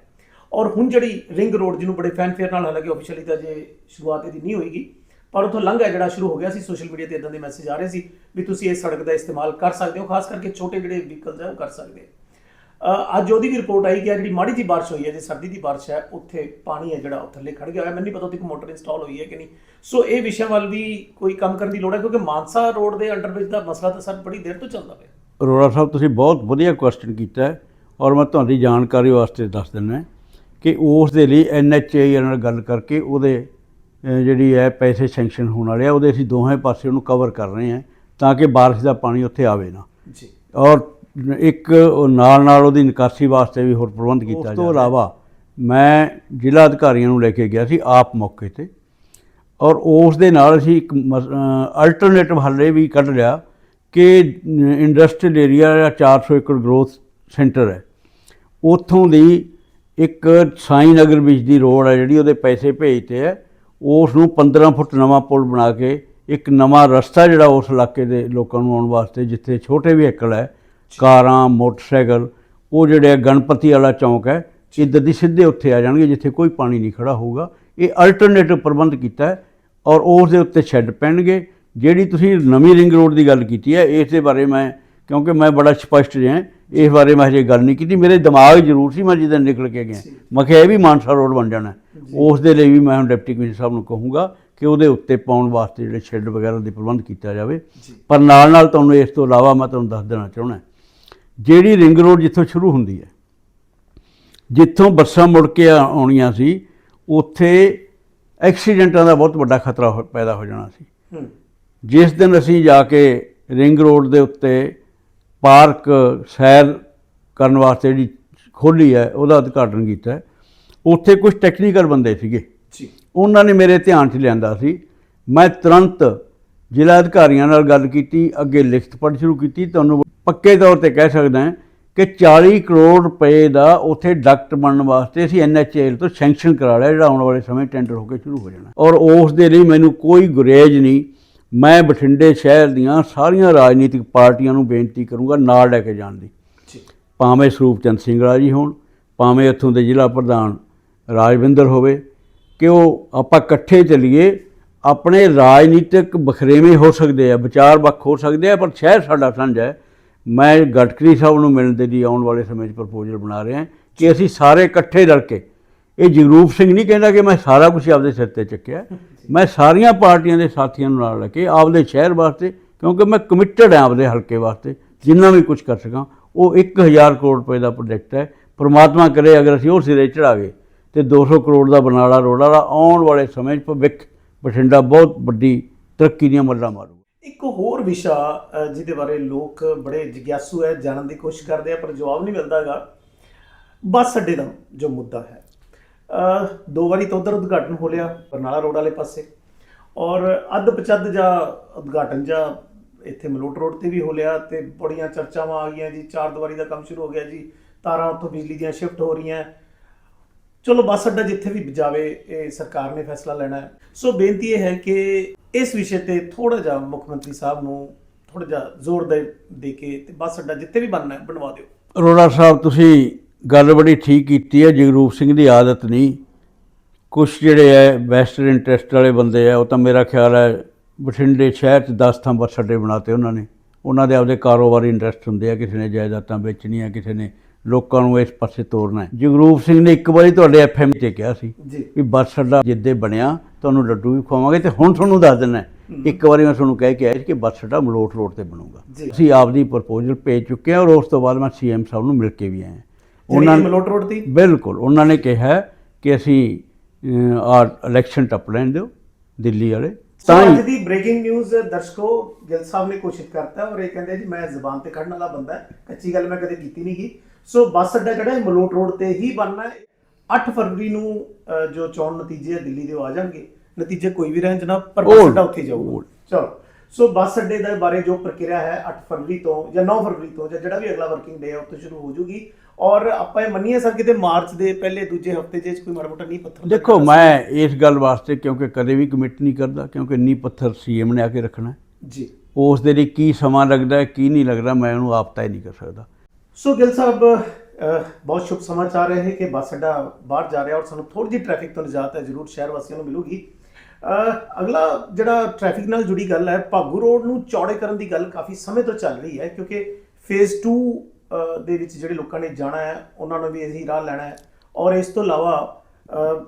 ਔਰ ਹੁਣ ਜਿਹੜੀ ਰਿੰਗ ਰੋਡ ਜਿਹਨੂੰ ਬੜੇ ਫੈਨਫੇਅਰ ਨਾਲ ਹਾਲਾਂਕਿ ਆਫੀਸ਼ੀਅਲੀ ਤਾਂ ਜੇ ਸ਼ੁਰੂਆਤ ਇਹਦੀ ਨਹੀਂ ਹੋਏਗੀ ਪਰ ਉੱਥੋਂ ਲੰਘਾ ਜਿਹੜਾ ਸ਼ੁਰੂ ਹੋ ਗਿਆ ਸੀ ਸੋਸ਼ਲ ਮੀਡੀਆ ਤੇ ਇਦਾਂ ਦੇ ਮੈਸੇਜ ਆ ਰਹੇ ਸੀ ਵੀ ਤੁਸੀਂ ਇਸ ਸੜਕ ਦਾ ਇਸਤੇਮਾਲ ਕਰ ਸਕਦੇ ਹੋ ਖਾਸ ਕਰਕੇ ਛੋਟੇ ਜਿਹੜੇ ਵਹੀਕਲਸ ਹੈ ਉਹ ਕਰ ਸਕਦੇ ਆ। ਅੱਜ ਉਹਦੀ ਵੀ ਰਿਪੋਰਟ ਆਈ ਕਿ ਆਹ ਜਿਹੜੀ ਮਾੜੀ ਜੀ ਬਾਰਿਸ਼ ਹੋਈ ਹੈ ਜੇ ਸਰਦੀ ਦੀ ਬਾਰਿਸ਼ ਹੈ ਉੱਥੇ ਪਾਣੀ ਹੈ ਜਿਹੜਾ ਉਹ ਥੱਲੇ ਖੜ ਗਿਆ ਹੋਇਆ। ਮੈਨੂੰ ਨਹੀਂ ਪਤਾ ਉੱਥੇ ਮੋਟਰ ਇੰਸਟਾਲ ਹੋਈ ਹੈ ਕਿ ਨਹੀਂ। ਸੋ ਇਹ ਵਿਸ਼ਿਆਂ ਵੱਲ ਵੀ ਕੋਈ ਕੰਮ ਕਰਨ ਦੀ ਲੋੜ ਹੈ ਕਿਉਂਕਿ ਮਾਨਸਾ ਰੋਡ ਦੇ ਅੰਡਰਬ੍ਰਿਜ ਦਾ ਮਸਲਾ ਤਾਂ ਸਰ ਬੜੀ ਦੇਰ ਤੋਂ ਚੱਲਦਾ ਪਿਆ। ਅਰੋੜਾ ਸਾਹਿਬ ਤੁਸੀਂ ਬਹੁਤ ਵਧੀਆ ਕੁਐਸਚਨ ਕੀਤਾ ਹੈ ਔਰ ਮੈਂ ਤੁਹਾਡੀ ਜਾਣਕਾਰੀ ਵਾਸਤੇ ਦੱਸ ਦਿੰਦਾ ਕਿ ਉਸ ਦੇ ਲਈ ਐਨਐਚਏ ਨਾਲ ਗੱਲ ਕਰਕੇ ਉਹਦੇ ਜਿਹੜੀ ਹੈ ਪੈਸੇ ਸੈਂਕਸ਼ਨ ਹੋਣ ਵਾਲੇ ਆ ਉਹਦੇ ਅਸੀਂ ਦੋਹਾਂ ਪਾਸੇ ਉਹਨੂੰ ਕਵਰ ਕਰ ਰਹੇ ਹਾਂ ਤਾਂ ਕਿ ਬਾਰਿਸ਼ ਦਾ ਪਾਣੀ ਉੱਥੇ ਆਵੇ ਨਾ। ਜੀ। ਔਰ ਇੱਕ ਨਾਲ ਨਾਲ ਉਹਦੀ ਨਿਕਾਸੀ ਵਾਸਤੇ ਵੀ ਹੋਰ ਪ੍ਰਬੰਧ ਕੀਤਾ ਜਾ ਉਸ ਤੋਂ ਇਲਾਵਾ ਮੈਂ ਜ਼ਿਲ੍ਹਾ ਅਧਿਕਾਰੀਆਂ ਨੂੰ ਲੈ ਕੇ ਗਿਆ ਸੀ ਆਪ ਮੌਕੇ ਤੇ ਔਰ ਉਸ ਦੇ ਨਾਲ ਅਸੀਂ ਇੱਕ ਅਲਟਰਨੇਟਿਵ ਹੱਲੇ ਵੀ ਕੱਢ ਲਿਆ ਕਿ ਇੰਡਸਟਰੀਅਲ ਏਰੀਆ ਜਾਂ 400 ਏਕੜ ਗਰੋਥ ਸੈਂਟਰ ਹੈ। ਉੱਥੋਂ ਦੀ ਇੱਕ ਸਾਈ ਨਗਰ ਵਿੱਚ ਦੀ ਰੋਡ ਹੈ ਜਿਹੜੀ ਉਹਦੇ ਪੈਸੇ ਭੇਜਤੇ ਹੈ। ਉਸ ਨੂੰ 15 ਫੁੱਟ ਨਵਾਂ ਪੁਲ ਬਣਾ ਕੇ ਇੱਕ ਨਵਾਂ ਰਸਤਾ ਜਿਹੜਾ ਉਸ ਇਲਾਕੇ ਦੇ ਲੋਕਾਂ ਨੂੰ ਆਉਣ ਵਾਸਤੇ ਜਿੱਥੇ ਛੋਟੇ ਵਹੀਕਲ ਹੈ ਕਾਰਾਂ ਮੋਟਰਸਾਈਕਲ ਉਹ ਜਿਹੜੇ ਗਣਪਤੀ ਵਾਲਾ ਚੌਂਕ ਹੈ ਇੱਧਰ ਦੀ ਸਿੱਧੇ ਉੱਥੇ ਆ ਜਾਣਗੇ ਜਿੱਥੇ ਕੋਈ ਪਾਣੀ ਨਹੀਂ ਖੜਾ ਹੋਊਗਾ। ਇਹ ਅਲਟਰਨੇਟਿਵ ਪ੍ਰਬੰਧ ਕੀਤਾ ਹੈ ਔਰ ਉਸ ਦੇ ਉੱਤੇ ਸ਼ੈੱਡ ਪੈਣਗੇ। ਜਿਹੜੀ ਤੁਸੀਂ ਨਵੀਂ ਰਿੰਗ ਰੋਡ ਦੀ ਗੱਲ ਕੀਤੀ ਹੈ ਇਸ ਦੇ ਬਾਰੇ ਮੈਂ ਕਿਉਂਕਿ ਮੈਂ ਬੜਾ ਸਪਸ਼ਟ ਜਿਹਾ ਇਸ ਬਾਰੇ ਮੈਂ ਹਜੇ ਗੱਲ ਨਹੀਂ ਕੀਤੀ। ਮੇਰੇ ਦਿਮਾਗ ਜ਼ਰੂਰ ਸੀ ਮੈਂ ਜਿੱਦਾਂ ਨਿਕਲ ਕੇ ਗਿਆ। ਮੈਂ ਕਿਹਾ ਇਹ ਵੀ ਮਾਨਸਾ ਰੋਡ ਬਣ ਜਾਣਾ। ਉਸ ਦੇ ਲਈ ਵੀ ਮੈਂ ਹੁਣ ਡਿਪਟੀ ਕਮਿਸ਼ਨਰ ਸਾਹਿਬ ਨੂੰ ਕਹੂੰਗਾ ਕਿ ਉਹਦੇ ਉੱਤੇ ਪਾਉਣ ਵਾਸਤੇ ਜਿਹੜੇ ਸ਼ੈੱਡ ਵਗੈਰਾ ਦੇ ਪ੍ਰਬੰਧ ਕੀਤਾ ਜਾਵੇ। ਪਰ ਨਾਲ ਨਾਲ ਤੁਹਾਨੂੰ ਇਸ ਤੋਂ ਇਲਾਵਾ ਮੈਂ ਤੁਹਾਨੂੰ ਦੱਸ ਦੇਣਾ ਚਾਹੁੰਦਾ ਜਿਹੜੀ ਰਿੰਗ ਰੋਡ ਜਿੱਥੋਂ ਸ਼ੁਰੂ ਹੁੰਦੀ ਹੈ ਜਿੱਥੋਂ ਬੱਸਾਂ ਮੁੜ ਕੇ ਆਉਣੀਆਂ ਸੀ ਉੱਥੇ ਐਕਸੀਡੈਂਟਾਂ ਦਾ ਬਹੁਤ ਵੱਡਾ ਖਤਰਾ ਪੈਦਾ ਹੋ ਜਾਣਾ ਸੀ। ਜਿਸ ਦਿਨ ਅਸੀਂ ਜਾ ਕੇ ਰਿੰਗ ਰੋਡ ਦੇ ਉੱਤੇ ਪਾਰਕ ਸੈਰ ਕਰਨ ਵਾਸਤੇ ਜਿਹੜੀ ਖੋਲੀ ਹੈ ਉਹਦਾ ਉਦਘਾਟਨ ਕੀਤਾ ਹੈ, ਉੱਥੇ ਕੁਝ ਟੈਕਨੀਕਲ ਬੰਦੇ ਸੀਗੇ। ਜੀ। ਉਹਨਾਂ ਨੇ ਮੇਰੇ ਧਿਆਨ 'ਚ ਲਿਆਂਦਾ ਸੀ ਮੈਂ ਤੁਰੰਤ ਜ਼ਿਲ੍ਹਾ ਅਧਿਕਾਰੀਆਂ ਨਾਲ ਗੱਲ ਕੀਤੀ ਅੱਗੇ ਲਿਖਤ ਪੜ੍ਹ ਸ਼ੁਰੂ ਕੀਤੀ ਤੁਹਾਨੂੰ ਪੱਕੇ ਤੌਰ ਤੇ ਕਹਿ ਸਕਦਾ ਹਾਂ ਕਿ 40 ਕਰੋੜ ਰੁਪਏ ਦਾ ਉੱਥੇ ਡਕਟ ਬਣਨ ਵਾਸਤੇ ਅਸੀਂ ਐਨਐਚਏਐਲ ਤੋਂ ਸੈਂਕਸ਼ਨ ਕਰਾ ਲਿਆ ਜਿਹੜਾ ਆਉਣ ਵਾਲੇ ਸਮੇਂ ਟੈਂਡਰ ਹੋ ਕੇ ਸ਼ੁਰੂ ਹੋ ਜਾਣਾ। ਔਰ ਉਸ ਦੇ ਲਈ ਮੈਨੂੰ ਕੋਈ ਗੁਰੇਜ਼ ਨਹੀਂ ਮੈਂ ਬਠਿੰਡੇ ਸ਼ਹਿਰ ਦੀਆਂ ਸਾਰੀਆਂ ਰਾਜਨੀਤਿਕ ਪਾਰਟੀਆਂ ਨੂੰ ਬੇਨਤੀ ਕਰੂੰਗਾ ਨਾਲ ਲੈ ਕੇ ਜਾਣ ਦੀ। ਭਾਵੇਂ ਸਰੂਪ ਚੰਦ ਸਿੰਘਲਾ ਜੀ ਹੋਣ ਭਾਵੇਂ ਇੱਥੋਂ ਦੇ ਜ਼ਿਲ੍ਹਾ ਪ੍ਰਧਾਨ ਰਾਜਵਿੰਦਰ ਹੋਵੇ ਕਿ ਉਹ ਆਪਾਂ ਇਕੱਠੇ ਚੱਲੀਏ ਆਪਣੇ ਰਾਜਨੀਤਿਕ ਬਖਰੇਵੇਂ ਹੋ ਸਕਦੇ ਆ, ਵਿਚਾਰ ਵੱਖ ਹੋ ਸਕਦੇ ਆ, ਪਰ ਸ਼ਹਿਰ ਸਾਡਾ ਸਾਂਝਾ ਹੈ। ਮੈਂ ਗਟਕਰੀ ਸਾਹਿਬ ਨੂੰ ਮਿਲਣ ਦੇ ਲਈ ਆਉਣ ਵਾਲੇ ਸਮੇਂ 'ਚ ਪ੍ਰਪੋਜ਼ਲ ਬਣਾ ਰਿਹਾ ਕਿ ਅਸੀਂ ਸਾਰੇ ਇਕੱਠੇ ਰਲ ਕੇ, ਇਹ ਜਗਰੂਪ ਸਿੰਘ ਨਹੀਂ ਕਹਿੰਦਾ ਕਿ ਮੈਂ ਸਾਰਾ ਕੁਝ ਆਪਦੇ ਸਿਰ ਤੇ ਚੱਕਿਆ। ਮੈਂ ਸਾਰੀਆਂ ਪਾਰਟੀਆਂ ਦੇ ਸਾਥੀਆਂ ਨੂੰ ਨਾਲ ਲੈ ਕੇ ਆਪਦੇ ਸ਼ਹਿਰ ਵਾਸਤੇ, ਕਿਉਂਕਿ ਮੈਂ ਕਮਿਟਡ ਹਾਂ ਆਪਦੇ ਹਲਕੇ ਵਾਸਤੇ, ਜਿੰਨਾ ਵੀ ਕੁਝ ਕਰ ਸਕਾਂ, ਉਹ 1000 ਕਰੋੜ ਰੁਪਏ ਦਾ ਪ੍ਰੋਜੈਕਟ ਹੈ। ਪ੍ਰਮਾਤਮਾ ਕਰੇ ਅਗਰ ਅਸੀਂ ਉਹ ਸਿਰੇ ਚੜਾ ਗਏ ਤੇ 200 ਕਰੋੜ ਦਾ ਬਨਾਲਾ ਰੋਡ ਦਾ ਆਉਣ ਵਾਲੇ ਸਮੇਂ 'ਚ ਭਵਿੱਖ ਬਠਿੰਡਾ ਬਹੁਤ ਵੱਡੀ ਤਰੱਕੀ ਦੀਆਂ ਮੱਲਾਂ ਮਾਰੂ ਇੱਕ ਹੋਰ ਵਿਸ਼ਾ ਜਿਹਦੇ ਬਾਰੇ ਲੋਕ ਬੜੇ ਜਿਗਿਆਸੂ ਹੈ, ਜਾਣਨ ਦੀ ਕੋਸ਼ਿਸ਼ ਕਰਦੇ ਆ, ਪਰ ਜਵਾਬ ਨਹੀਂ ਮਿਲਦਾਗਾ। ਬੱਸ ਅੱਡੇ ਦਾ ਜੋ ਮੁੱਦਾ ਹੈ। ਦੋ ਵਾਰੀ ਤਾਂ ਉਧਰ ਉਦਘਾਟਨ ਹੋ ਲਿਆ, ਬਰਨਾਲਾ ਰੋਡ ਵਾਲੇ ਪਾਸੇ। ਔਰ ਅੱਧ ਪਚੱਧ ਜਾਂ ਉਦਘਾਟਨ ਜਾਂ ਇੱਥੇ ਮਲੋਟ ਰੋਡ ਤੇ ਵੀ ਹੋ ਲਿਆ ਤੇ ਬੜੀਆਂ ਚਰਚਾਵਾਂ ਆ ਗਈਆਂ ਜੀ, ਚਾਰ ਦੀਵਾਰੀ ਦਾ ਕੰਮ ਸ਼ੁਰੂ ਹੋ ਗਿਆ ਜੀ। ਤਾਰਾਂ ਉੱਥੋਂ ਬਿਜਲੀ ਦੀਆਂ ਸ਼ਿਫਟ ਹੋ ਰਹੀਆਂ। ਚਲੋ ਬੱਸ ਅੱਡਾ ਜਿੱਥੇ ਵੀ ਜਾਵੇ, ਇਹ ਸਰਕਾਰ ਨੇ ਫੈਸਲਾ ਲੈਣਾ ਹੈ। ਸੋ ਬੇਨਤੀ ਇਹ ਹੈ ਕਿ ਇਸ ਵਿਸ਼ੇ ਤੇ ਥੋੜਾ ਜਿਹਾ ਮੁੱਖ ਮੰਤਰੀ ਸਾਹਿਬ ਨੂੰ ਥੋੜਾ ਜਿਹਾ ਜ਼ੋਰ ਦੇ ਦੇ ਕੇ ਤੇ ਬੱਸ ਅੱਡਾ ਜਿੱਥੇ ਵੀ ਬਣਨਾ ਹੈ, ਬਣਵਾ ਦਿਓ। ਅਰੋੜਾ ਸਾਹਿਬ, ਤੁਸੀਂ ਗੱਲ ਬੜੀ ਠੀਕ ਕੀਤੀ ਹੈ, ਜਗਰੂਪ ਸਿੰਘ ਦੀ ਆਦਤ ਨਹੀਂ। ਕੁਝ ਜਿਹੜੇ ਹੈ ਵੈਸਟਰਨ ਇੰਟਰਸਟ ਵਾਲੇ ਬੰਦੇ ਆ ਉਹ ਤਾਂ ਮੇਰਾ ਖਿਆਲ ਹੈ, ਬਠਿੰਡੇ ਸ਼ਹਿਰ 'ਚ 10 ਥਾਂ ਬੱਸ ਅੱਡੇ ਬਣਾਤੇ ਉਹਨਾਂ ਨੇ। ਉਹਨਾਂ ਦੇ ਆਪਦੇ ਕਾਰੋਬਾਰੀ ਇੰਟਰਸਟ ਹੁੰਦੇ ਆ, ਕਿਸੇ ਨੇ ਜਾਇਦਾਦਾਂ ਵੇਚਣੀਆਂ, ਕਿਸੇ ਨੇ ਲੋਕਾਂ ਨੂੰ ਇਸ ਪਾਸੇ ਤੋਰਨਾ ਹੈ। ਜਗਰੂਪ ਸਿੰਘ ਨੇ ਇੱਕ ਵਾਰੀ ਤੁਹਾਡੇ ਐਫਐਮ ਤੇ ਕਿਹਾ ਸੀ ਵੀ ਬੱਸ ਅੱਡਾ ਜਿੱਦੇ ਬਣਿਆ ਤੁਹਾਨੂੰ ਲੱਡੂ ਵੀ ਖਵਾਵਾਂਗੇ ਤੇ ਹੁਣ ਤੁਹਾਨੂੰ ਦੱਸ ਦਿੰਨਾ। ਇੱਕ ਵਾਰੀ ਮੈਂ ਤੁਹਾਨੂੰ ਕਹਿ ਕੇ ਆਇਆ ਕਿ ਬੱਸ ਅੱਡਾ ਮਲੋਟ ਰੋਡ ਤੇ ਬਣੂਗਾ। ਅਸੀਂ ਆਪਦੀ ਪ੍ਰਪੋਜ਼ਲ ਭੇਜ ਚੁੱਕੇ ਹਾਂ ਔਰ ਉਸ ਤੋਂ ਬਾਅਦ ਮੈਂ ਸੀਐਮ ਸਾਹਿਬ ਨੂੰ ਮਿਲ ਕੇ ਵੀ ਆਇਆ। ਉਹਨਾਂ ਉਹਨਾਂ ਮਲੋਟ ਰੋਡ ਤੇ ਬਿਲਕੁਲ। ਉਹਨਾਂ ਨੇ ਕਿਹਾ ਕਿ ਅਸੀਂ ਆ ਇਲੈਕਸ਼ਨ ਟੱਪ ਲੈਣ ਦਿਓ ਦਿੱਲੀ ਵਾਲੇ। ਤਾਂ ਅੱਜ ਦੀ ਬ੍ਰੇਕਿੰਗ ਨਿਊਜ਼ ਦਰਸ਼ਕੋ ਗਿੱਲ ਸਾਹਿਬ ਨੇ ਕੋਸ਼ਿਸ਼ ਕਰਤਾ ਔਰ ਇਹ ਕਹਿੰਦੇ ਜੀ ਮੈਂ ਜ਼ੁਬਾਨ ਤੇ ਖੜਨ ਵਾਲਾ ਬੰਦਾ ਹੈ। ਕੱਚੀ ਗੱਲ ਮੈਂ ਕਦੇ ਕੀਤੀ ਨਹੀਂ ਗੀ। ਸੋ ਬੱਸ ਅੱਡਾ ਜਿਹੜਾ ਮਲੋਟ ਰੋਡ ਤੇ ਹੀ ਬਣਨਾ ਹੈ। 8 ਫਰਵਰੀ ਨੂੰ ਅ, ਜੋ ਚੋਣ ਨਤੀਜੇ ਆ ਦਿੱਲੀ ਦੇ ਉਹ ਆ ਜਾਣਗੇ। ਨਤੀਜੇ ਕੋਈ ਵੀ ਰਹਿਣ ਜਨਾਬ ਪਰ ਬੱਸ ਉਹ- ਅੱਡਾ ਉੱਥੇ ਜਾਊਗਾ। ਉਹ। ਚਲੋ ਸੋ ਬੱਸ ਅੱਡੇ ਦੇ ਬਾਰੇ ਜੋ ਪ੍ਰਕਿਰਿਆ ਹੈ 8 ਫਰਵਰੀ ਤੋਂ ਜਾਂ 9 ਫਰਵਰੀ ਤੋਂ ਜਾਂ ਜਿਹੜਾ ਵੀ ਅਗਲਾ ਵਰਕਿੰਗ ਡੇ ਹੈ ਉੱਥੇ ਸ਼ੁਰੂ ਹੋ ਜੂਗੀ। ਔਰ ਆਪਾਂ ਇਹ ਮੰਨੀਏ ਸਰ ਕਿਤੇ ਮਾਰਚ ਦੇ ਪਹਿਲੇ ਦੂਜੇ ਹਫ਼ਤੇ ਜੇ ਕੋਈ ਮਾੜਾ ਮੋਟਾ ਨਹੀਂ ਪੱਥਰ ਦੇਖੋ ਮੈਂ ਇਸ ਗੱਲ ਵਾਸਤੇ ਕਿਉਂਕਿ ਕਦੇ ਵੀ ਕਮਿਟ ਨਹੀਂ ਕਰਦਾ ਕਿਉਂਕਿ ਨੀ ਪੱਥਰ ਸੀਐਮ ਨੇ ਆ ਕੇ ਰੱਖਣਾ ਹੈ। ਜੀ। ਉਸ ਦੇ ਲਈ ਕੀ ਸਮਾਂ ਲੱਗਦਾ ਹੈ ਕੀ ਨਹੀਂ ਲੱਗਦਾ ਮੈਂ ਉਹਨੂੰ ਆਪ ਤੈਅ ਨਹੀਂ ਕਰ ਸਕਦਾ। ਸੋ ਗਿੱਲ ਸਾਹਿਬ ਬਹੁਤ ਸ਼ੁਭ ਸਮਾਚਾਰ ਹੈ ਕਿ ਬੱਸ ਅੱਡਾ ਬਾਹਰ ਜਾ ਰਿਹਾ ਔਰ ਸਾਨੂੰ ਥੋੜੀ ਜਿਹੀ ਟ੍ਰੈਫਿਕ ਤੋਂ ਨਿਜਾਤ ਹੈ, ਜ਼ਰੂਰ ਸ਼ਹਿਰ ਵਾਸੀਆਂ ਨੂੰ ਮਿਲੂਗੀ। ਅਗਲਾ ਜਿਹੜਾ ਟ੍ਰੈਫਿਕ ਨਾਲ ਜੁੜੀ ਗੱਲ ਹੈ, ਭਾਗੂ ਰੋਡ ਨੂੰ ਚੌੜੇ ਕਰਨ ਦੀ ਗੱਲ ਕਾਫੀ ਸਮੇਂ ਤੋਂ ਚੱਲ ਰਹੀ ਹੈ, ਕਿਉਂਕਿ ਫੇਜ਼ 2 ਦੇ ਵਿੱਚ ਜਿਹੜੇ ਲੋਕਾਂ ਨੇ ਜਾਣਾ ਹੈ, ਉਹਨਾਂ ਨੂੰ ਵੀ ਇਹੀ ਰਾਹ ਲੈਣਾ ਹੈ। ਔਰ ਇਸ ਤੋਂ ਇਲਾਵਾ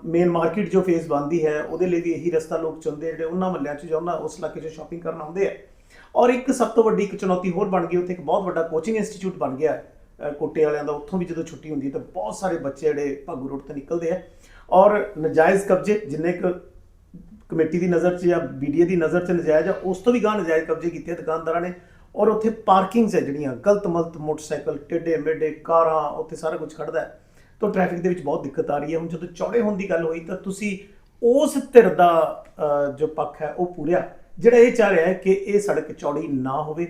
ਮੇਨ ਮਾਰਕੀਟ ਜੋ ਫੇਜ਼ ਬੰਦੀ ਹੈ, ਉਹਦੇ ਲਈ ਵੀ ਇਹੀ ਰਸਤਾ ਲੋਕ ਚੁਣਦੇ ਜਿਹੜੇ ਉਹਨਾਂ ਮਹੱਲਿਆਂ 'ਚ ਜਾਂ ਉਹਨਾਂ ਉਸ ਇਲਾਕੇ 'ਚ ਸ਼ਾਪਿੰਗ ਕਰਨ ਆਉਂਦੇ ਆ। ਔਰ ਇੱਕ ਸਭ ਤੋਂ ਵੱਡੀ ਇੱਕ ਚੁਣੌਤੀ ਹੋਰ ਬਣ ਗਈ, ਉੱਥੇ ਇੱਕ ਬਹੁਤ ਵੱਡਾ ਕੋਚਿੰਗ ਇੰਸਟੀਚਿਊਟ ਬਣ ਗਿਆ ਕੋਟੇ ਵਾਲਿਆਂ ਦਾ, ਉੱਥੋਂ ਵੀ ਜਦੋਂ ਛੁੱਟੀ ਹੁੰਦੀ ਹੈ ਤਾਂ ਬਹੁਤ ਸਾਰੇ ਬੱਚੇ ਜਿਹੜੇ ਭਾਗੂ ਰੋਡ ਤੇ ਨਿਕਲਦੇ ਆ। ਔਰ ਨਜਾਇਜ਼ ਕਬਜ਼ੇ, ਜਿੰਨੇ ਕੁ ਕਮੇਟੀ ਦੀ ਨਜ਼ਰ 'ਚ ਜਾਂ ਬੀਡੀਏ ਦੀ ਨਜ਼ਰ 'ਚ ਨਜਾਇਜ਼ ਆ, ਉਸ ਤੋਂ ਵੀ ਗਾਂ ਨਜਾਇਜ਼ ਕਬਜ਼ੇ ਕੀਤੇ ਦੁਕਾਨਦਾਰਾਂ ਨੇ। ਔਰ ਉੱਥੇ ਪਾਰਕਿੰਗਸ ਹੈ ਜਿਹੜੀਆਂ ਗਲਤ ਮਲਤ ਮੋਟਰਸਾਈਕਲ ਟੇਡੇ ਮੇਡੇ ਕਾਰਾਂ, ਉੱਥੇ ਸਾਰਾ ਕੁਝ ਖੜਦਾ ਹੈ। ਤਾਂ ਟ੍ਰੈਫਿਕ ਦੇ ਵਿੱਚ ਬਹੁਤ ਦਿੱਕਤ ਆ ਰਹੀ ਹੈ। ਹੁਣ ਜਦੋਂ ਚੌੜੇ ਹੋਣ ਦੀ ਗੱਲ ਹੋਈ ਤਾਂ ਤੁਸੀਂ ਉਸ ਧਿਰ ਦਾ ਜੋ ਪੱਖ ਹੈ, ਉਹ ਪੂਰਿਆ। ਜਿਹੜਾ ਇਹ ਚਾਹ ਰਿਹਾ ਹੈ ਕਿ ਇਹ ਸੜਕ ਚੌੜੀ ਨਾ ਹੋਵੇ,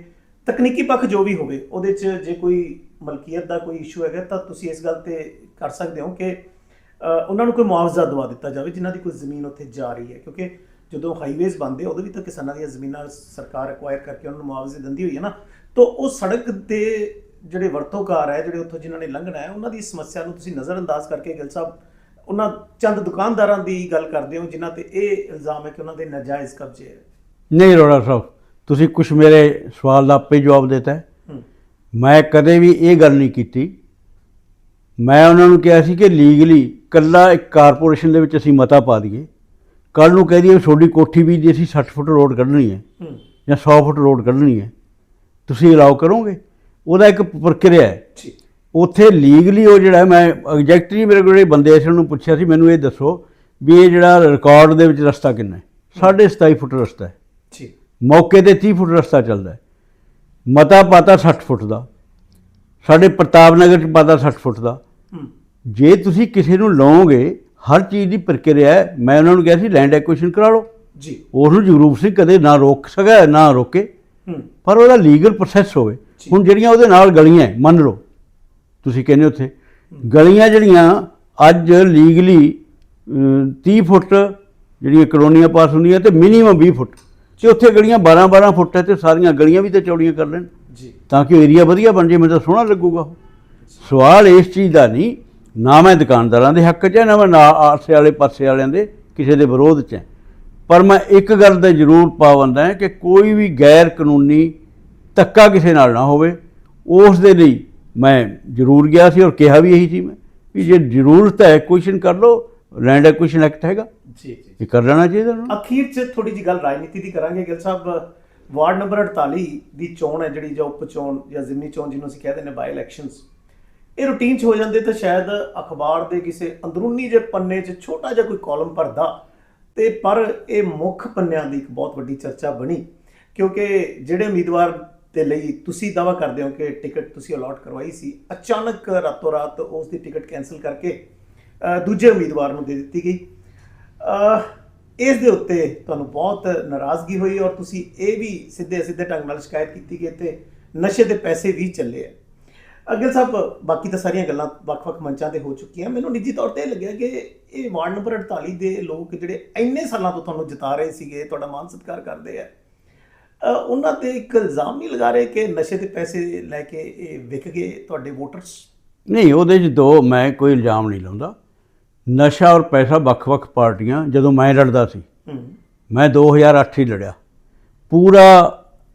ਤਕਨੀਕੀ ਪੱਖ ਜੋ ਵੀ ਹੋਵੇ, ਉਹਦੇ 'ਚ ਜੇ ਕੋਈ ਮਲਕੀਅਤ ਦਾ ਕੋਈ ਇਸ਼ੂ ਹੈਗਾ, ਤਾਂ ਤੁਸੀਂ ਇਸ ਗੱਲ ਤੇ ਕਰ ਸਕਦੇ ਹੋ ਕਿ ਉਹਨਾਂ ਨੂੰ ਕੋਈ ਮੁਆਵਜ਼ਾ ਦਵਾ ਦਿੱਤਾ ਜਾਵੇ ਜਿਨ੍ਹਾਂ ਦੀ ਕੋਈ ਜ਼ਮੀਨ ਉੱਥੇ ਜਾ ਰਹੀ ਹੈ। ਕਿਉਂਕਿ ਜਦੋਂ ਹਾਈਵੇਜ਼ ਬਣਦੇ ਉਦੋਂ ਵੀ ਤਾਂ ਕਿਸਾਨਾਂ ਦੀਆਂ ਜ਼ਮੀਨਾਂ ਸਰਕਾਰ ਐਕਵਾਇਰ ਕਰਕੇ ਉਹਨਾਂ ਨੂੰ ਮੁਆਵਜ਼ੇ ਦਿੰਦੀ ਹੋਈ ਹੈ ਨਾ। ਤਾਂ ਉਹ ਸੜਕ ਦੇ ਜਿਹੜੇ ਵਰਤੋਂਕਾਰ ਹੈ, ਜਿਹੜੇ ਉੱਥੋਂ ਜਿਨ੍ਹਾਂ ਨੇ ਲੰਘਣਾ ਹੈ, ਉਹਨਾਂ ਦੀ ਸਮੱਸਿਆ ਨੂੰ ਤੁਸੀਂ ਨਜ਼ਰਅੰਦਾਜ਼ ਕਰਕੇ ਗਿਲ ਸਾਹਿਬ, ਉਹਨਾਂ ਚੰਦ ਦੁਕਾਨਦਾਰਾਂ ਦੀ ਗੱਲ ਕਰਦੇ ਹੋ, ਜਿਨ੍ਹਾਂ ਤੇ ਇਹ ਇਲਜ਼ਾਮ ਹੈ ਕਿ ਉਹਨਾਂ ਦੇ ਨਾਜਾਇਜ਼ ਕਬਜ਼ੇ ਹੈ। ਨਹੀਂ ਰੋੜਾ ਸਾਹਿਬ, ਤੁਸੀਂ ਕੁਝ ਮੇਰੇ ਸਵਾਲ ਦਾ ਆਪੇ ਜਵਾਬ ਦਿੱਤਾ ਹੈ। ਮੈਂ ਕਦੇ ਵੀ ਇਹ ਗੱਲ ਨਹੀਂ ਕੀਤੀ। ਮੈਂ ਉਹਨਾਂ ਨੂੰ ਕਿਹਾ ਸੀ ਕਿ ਲੀਗਲੀ ਕੱਲਾ ਇੱਕ ਕਾਰਪੋਰੇਸ਼ਨ ਦੇ ਵਿੱਚ ਅਸੀਂ ਮਤਾ ਪਾ ਦਈਏ। ਕੱਲ ਨੂੰ ਕਹਿ ਦਈਏ ਤੁਹਾਡੀ ਕੋਠੀ ਵੀ ਜੇ ਅਸੀਂ 60 ਫੁੱਟ ਰੋਡ ਕੱਢਣੀ ਹੈ ਜਾਂ 100 ਫੁੱਟ ਰੋਡ ਕੱਢਣੀ ਹੈ ਤੁਸੀਂ ਅਲਾਉ ਕਰੋਗੇ? ਉਹਦਾ ਇੱਕ ਪ੍ਰਕਿਰਿਆ ਹੈ। ਉੱਥੇ ਲੀਗਲੀ ਉਹ ਜਿਹੜਾ ਮੈਂ ਐਗਜ਼ੈਕਟਲੀ ਮੇਰੇ ਕੋਲ ਜਿਹੜੇ ਬੰਦੇ ਸੀ ਉਹਨੂੰ ਪੁੱਛਿਆ ਸੀ ਮੈਨੂੰ ਇਹ ਦੱਸੋ ਵੀ ਇਹ ਜਿਹੜਾ ਰਿਕਾਰਡ ਦੇ ਵਿੱਚ ਰਸਤਾ ਕਿੰਨਾ ਹੈ? ਸਾਢੇ 27 ਫੁੱਟ ਰਸਤਾ ਹੈ। ਜੀ ਮੌਕੇ ਤੇ 30 ਫੁੱਟ ਰਸਤਾ ਚੱਲਦਾ ਹੈ। ਮਤਾ ਪਾਤਾ 60 ਫੁੱਟ ਦਾ। ਸਾਡੇ ਪ੍ਰਤਾਪ ਨਗਰ ਚ ਪਾਤਾ 60 ਫੁੱਟ ਦਾ। ਜੇ ਤੁਸੀਂ ਕਿਸੇ ਨੂੰ ਲਓਗੇ ਹਰ ਚੀਜ਼ ਦੀ ਪ੍ਰਕਿਰਿਆ ਹੈ। ਮੈਂ ਉਹਨਾਂ ਨੂੰ ਕਿਹਾ ਸੀ ਲੈਂਡ ਐਕੁਇਸ਼ਨ ਕਰਾ ਲਓ। ਜੀ। ਉਸ ਨੂੰ ਜਗਰੂਪ ਸਿੰਘ ਕਦੇ ਨਾ ਰੋਕ ਸਕਿਆ ਨਾ ਰੋਕੇ। ਪਰ ਉਹਦਾ ਲੀਗਲ ਪ੍ਰੋਸੈਸ ਹੋਵੇ। ਹੁਣ ਜਿਹੜੀਆਂ ਉਹਦੇ ਨਾਲ ਗਲੀਆਂ ਮੰਨ ਲਓ। ਤੁਸੀਂ ਕਹਿੰਦੇ ਉੱਥੇ। ਗਲੀਆਂ ਜਿਹੜੀਆਂ ਅੱਜ ਲੀਗਲੀ 30 ਫੁੱਟ ਜਿਹੜੀਆਂ ਕਲੋਨੀਆਂ ਪਾਸ ਹੁੰਦੀਆਂ ਤੇ ਮਿਨੀਮਮ 20 ਫੁੱਟ। ਤੇ ਉੱਥੇ ਗਲੀਆਂ 12 12 ਫੁੱਟ ਹੈ ਤੇ ਸਾਰੀਆਂ ਗਲੀਆਂ ਵੀ ਤੇ ਚੌੜੀਆਂ ਕਰ ਲੈਣ। ਜੀ। ਤਾਂ ਕਿ ਏਰੀਆ ਵਧੀਆ ਬਣ ਜੇ ਮੈਨੂੰ ਤਾਂ ਸੋਹਣਾ ਲੱਗੂਗਾ ਉਹ। ਸਵਾਲ ਇਸ ਚੀਜ਼ ਦਾ ਨਹੀਂ ਨਾ ਮੈਂ ਦੁਕਾਨਦਾਰਾਂ ਦੇ ਹੱਕ 'ਚ ਹੈ ਨਾ ਮੈਂ ਨਾ ਆਸੇ ਵਾਲੇ ਪਾਸੇ ਵਾਲਿਆਂ ਦੇ ਕਿਸੇ ਦੇ ਵਿਰੋਧ 'ਚ ਹੈ। ਪਰ ਮੈਂ ਇੱਕ ਗੱਲ ਤੇ ਜ਼ਰੂਰ ਪਾਬੰਦ ਹਾਂ ਕਿ ਕੋਈ ਵੀ ਗੈਰ ਕਾਨੂੰਨੀ ਧੱਕਾ ਕਿਸੇ ਨਾਲ ਨਾ ਹੋਵੇ ਉਸ ਦੇ ਲਈ ਮੈਂ ਜ਼ਰੂਰ ਗਿਆ ਸੀ ਔਰ ਕਿਹਾ ਵੀ ਇਹੀ ਸੀ ਮੈਂ ਵੀ ਜੇ ਜ਼ਰੂਰਤ ਹੈ ਕੁਐਸਚਨ ਕਰ ਲਓ ਲੈਂਡ ਐਕੁਇਸ਼ਨ ਐਕਟ ਹੈਗਾ। ਜੀ ਜੀ। ਇਹ ਕਰ ਲੈਣਾ ਚਾਹੀਦਾ ਉਹਨਾਂ ਅਖੀਰ 'ਚ ਥੋੜੀ ਜੀ ਗੱਲ ਰਾਜਨੀਤੀ ਦੀ ਕਰਾਂਗੇ, ਗਿੱਲ ਸਾਹਿਬ। ਵਾਰਡ ਨੰਬਰ 48 ਦੀ ਚੋਣ ਹੈ, ਜਿਹੜੀ ਜਾਂ ਉਪ ਚੋਣ ਜਾਂ ਜ਼ਿਮਨੀ ਚੋਣ ਜਿਹਨੂੰ ਅਸੀਂ ਕਹਿੰਦੇ ਨੇ ਬਾਈ ਇਲੈਕਸ਼ਨਸ ਇਹ ਰੂਟੀਨ 'ਚ ਹੋ ਜਾਂਦੇ ਤਾਂ ਸ਼ਾਇਦ ਅਖਬਾਰ ਦੇ ਕਿਸੇ ਅੰਦਰੂਨੀ ਜੇ ਪੰਨੇ 'ਚ ਛੋਟਾ ਜਿਹਾ ਕੋਈ ਕਾਲਮ ਭਰਦਾ। ਤੇ ਪਰ ਇਹ ਮੁੱਖ ਪੰਨਿਆਂ ਦੀ ਇੱਕ ਬਹੁਤ ਵੱਡੀ ਚਰਚਾ ਬਣੀ, ਕਿਉਂਕਿ ਜਿਹੜੇ ਉਮੀਦਵਾਰ ਦੇ ਲਈ ਤੁਸੀਂ ਦਾਵਾ ਕਰਦੇ ਹੋ ਕਿ ਟਿਕਟ ਤੁਸੀਂ ਅਲਾਟ ਕਰਵਾਈ ਸੀ, ਅਚਾਨਕ ਰਾਤੋਂ ਰਾਤ ਉਸ ਦੀ ਟਿਕਟ ਕੈਨਸਲ ਕਰਕੇ ਦੂਜੇ ਉਮੀਦਵਾਰ ਨੂੰ ਦੇ ਦਿੱਤੀ ਗਈ। ਇਸ ਦੇ ਉੱਤੇ ਤੁਹਾਨੂੰ ਬਹੁਤ ਨਾਰਾਜ਼ਗੀ ਹੋਈ ਔਰ ਤੁਸੀਂ ਇਹ ਵੀ ਸਿੱਧੇ ਸਿੱਧੇ ਢੰਗ ਨਾਲ ਸ਼ਿਕਾਇਤ ਕੀਤੀ ਕਿ ਤੇ ਨਸ਼ੇ ਦੇ ਪੈਸੇ ਵੀ ਚੱਲੇ ਆ। ਅੱਗੇ ਸਭ ਬਾਕੀ ਤਾਂ ਸਾਰੀਆਂ ਗੱਲਾਂ ਵੱਖ-ਵੱਖ ਮੰਚਾਂ ਤੇ ਹੋ ਚੁੱਕੀਆਂ। ਮੈਨੂੰ ਨਿੱਜੀ ਤੌਰ ਤੇ ਇਹ ਲੱਗਿਆ ਕਿ ਇਹ ਵਾਰਡ ਨੰਬਰ 48 ਦੇ ਲੋਕ ਜਿਹੜੇ ਇੰਨੇ ਸਾਲਾਂ ਤੋਂ ਤੁਹਾਨੂੰ ਜਿਤਾ ਰਹੇ ਸੀਗੇ, ਤੁਹਾਡਾ ਮਾਨ ਸਤਿਕਾਰ ਕਰਦੇ ਆ। ਉਹਨਾਂ ਤੇ ਇੱਕ ਇਲਜ਼ਾਮ ਨਹੀਂ ਲਗਾ ਰਹੇ ਕਿ ਨਸ਼ੇ ਦੇ ਪੈਸੇ ਲੈ ਕੇ ਇਹ ਵਿਕ ਗਏ, ਤੁਹਾਡੇ ਵੋਟਰਸ? ਨਹੀਂ, ਉਹਦੇ 'ਚ ਦੋ, ਮੈਂ ਕੋਈ ਇਲਜ਼ਾਮ ਨਹੀਂ ਲਾਉਂਦਾ। ਨਸ਼ਾ ਔਰ ਪੈਸਾ ਵੱਖ-ਵੱਖ ਪਾਰਟੀਆਂ ਜਦੋਂ ਮੈਂ ਲੜਦਾ ਸੀ ਮੈਂ 2008 ਹੀ ਲੜਿਆ। ਪੂਰਾ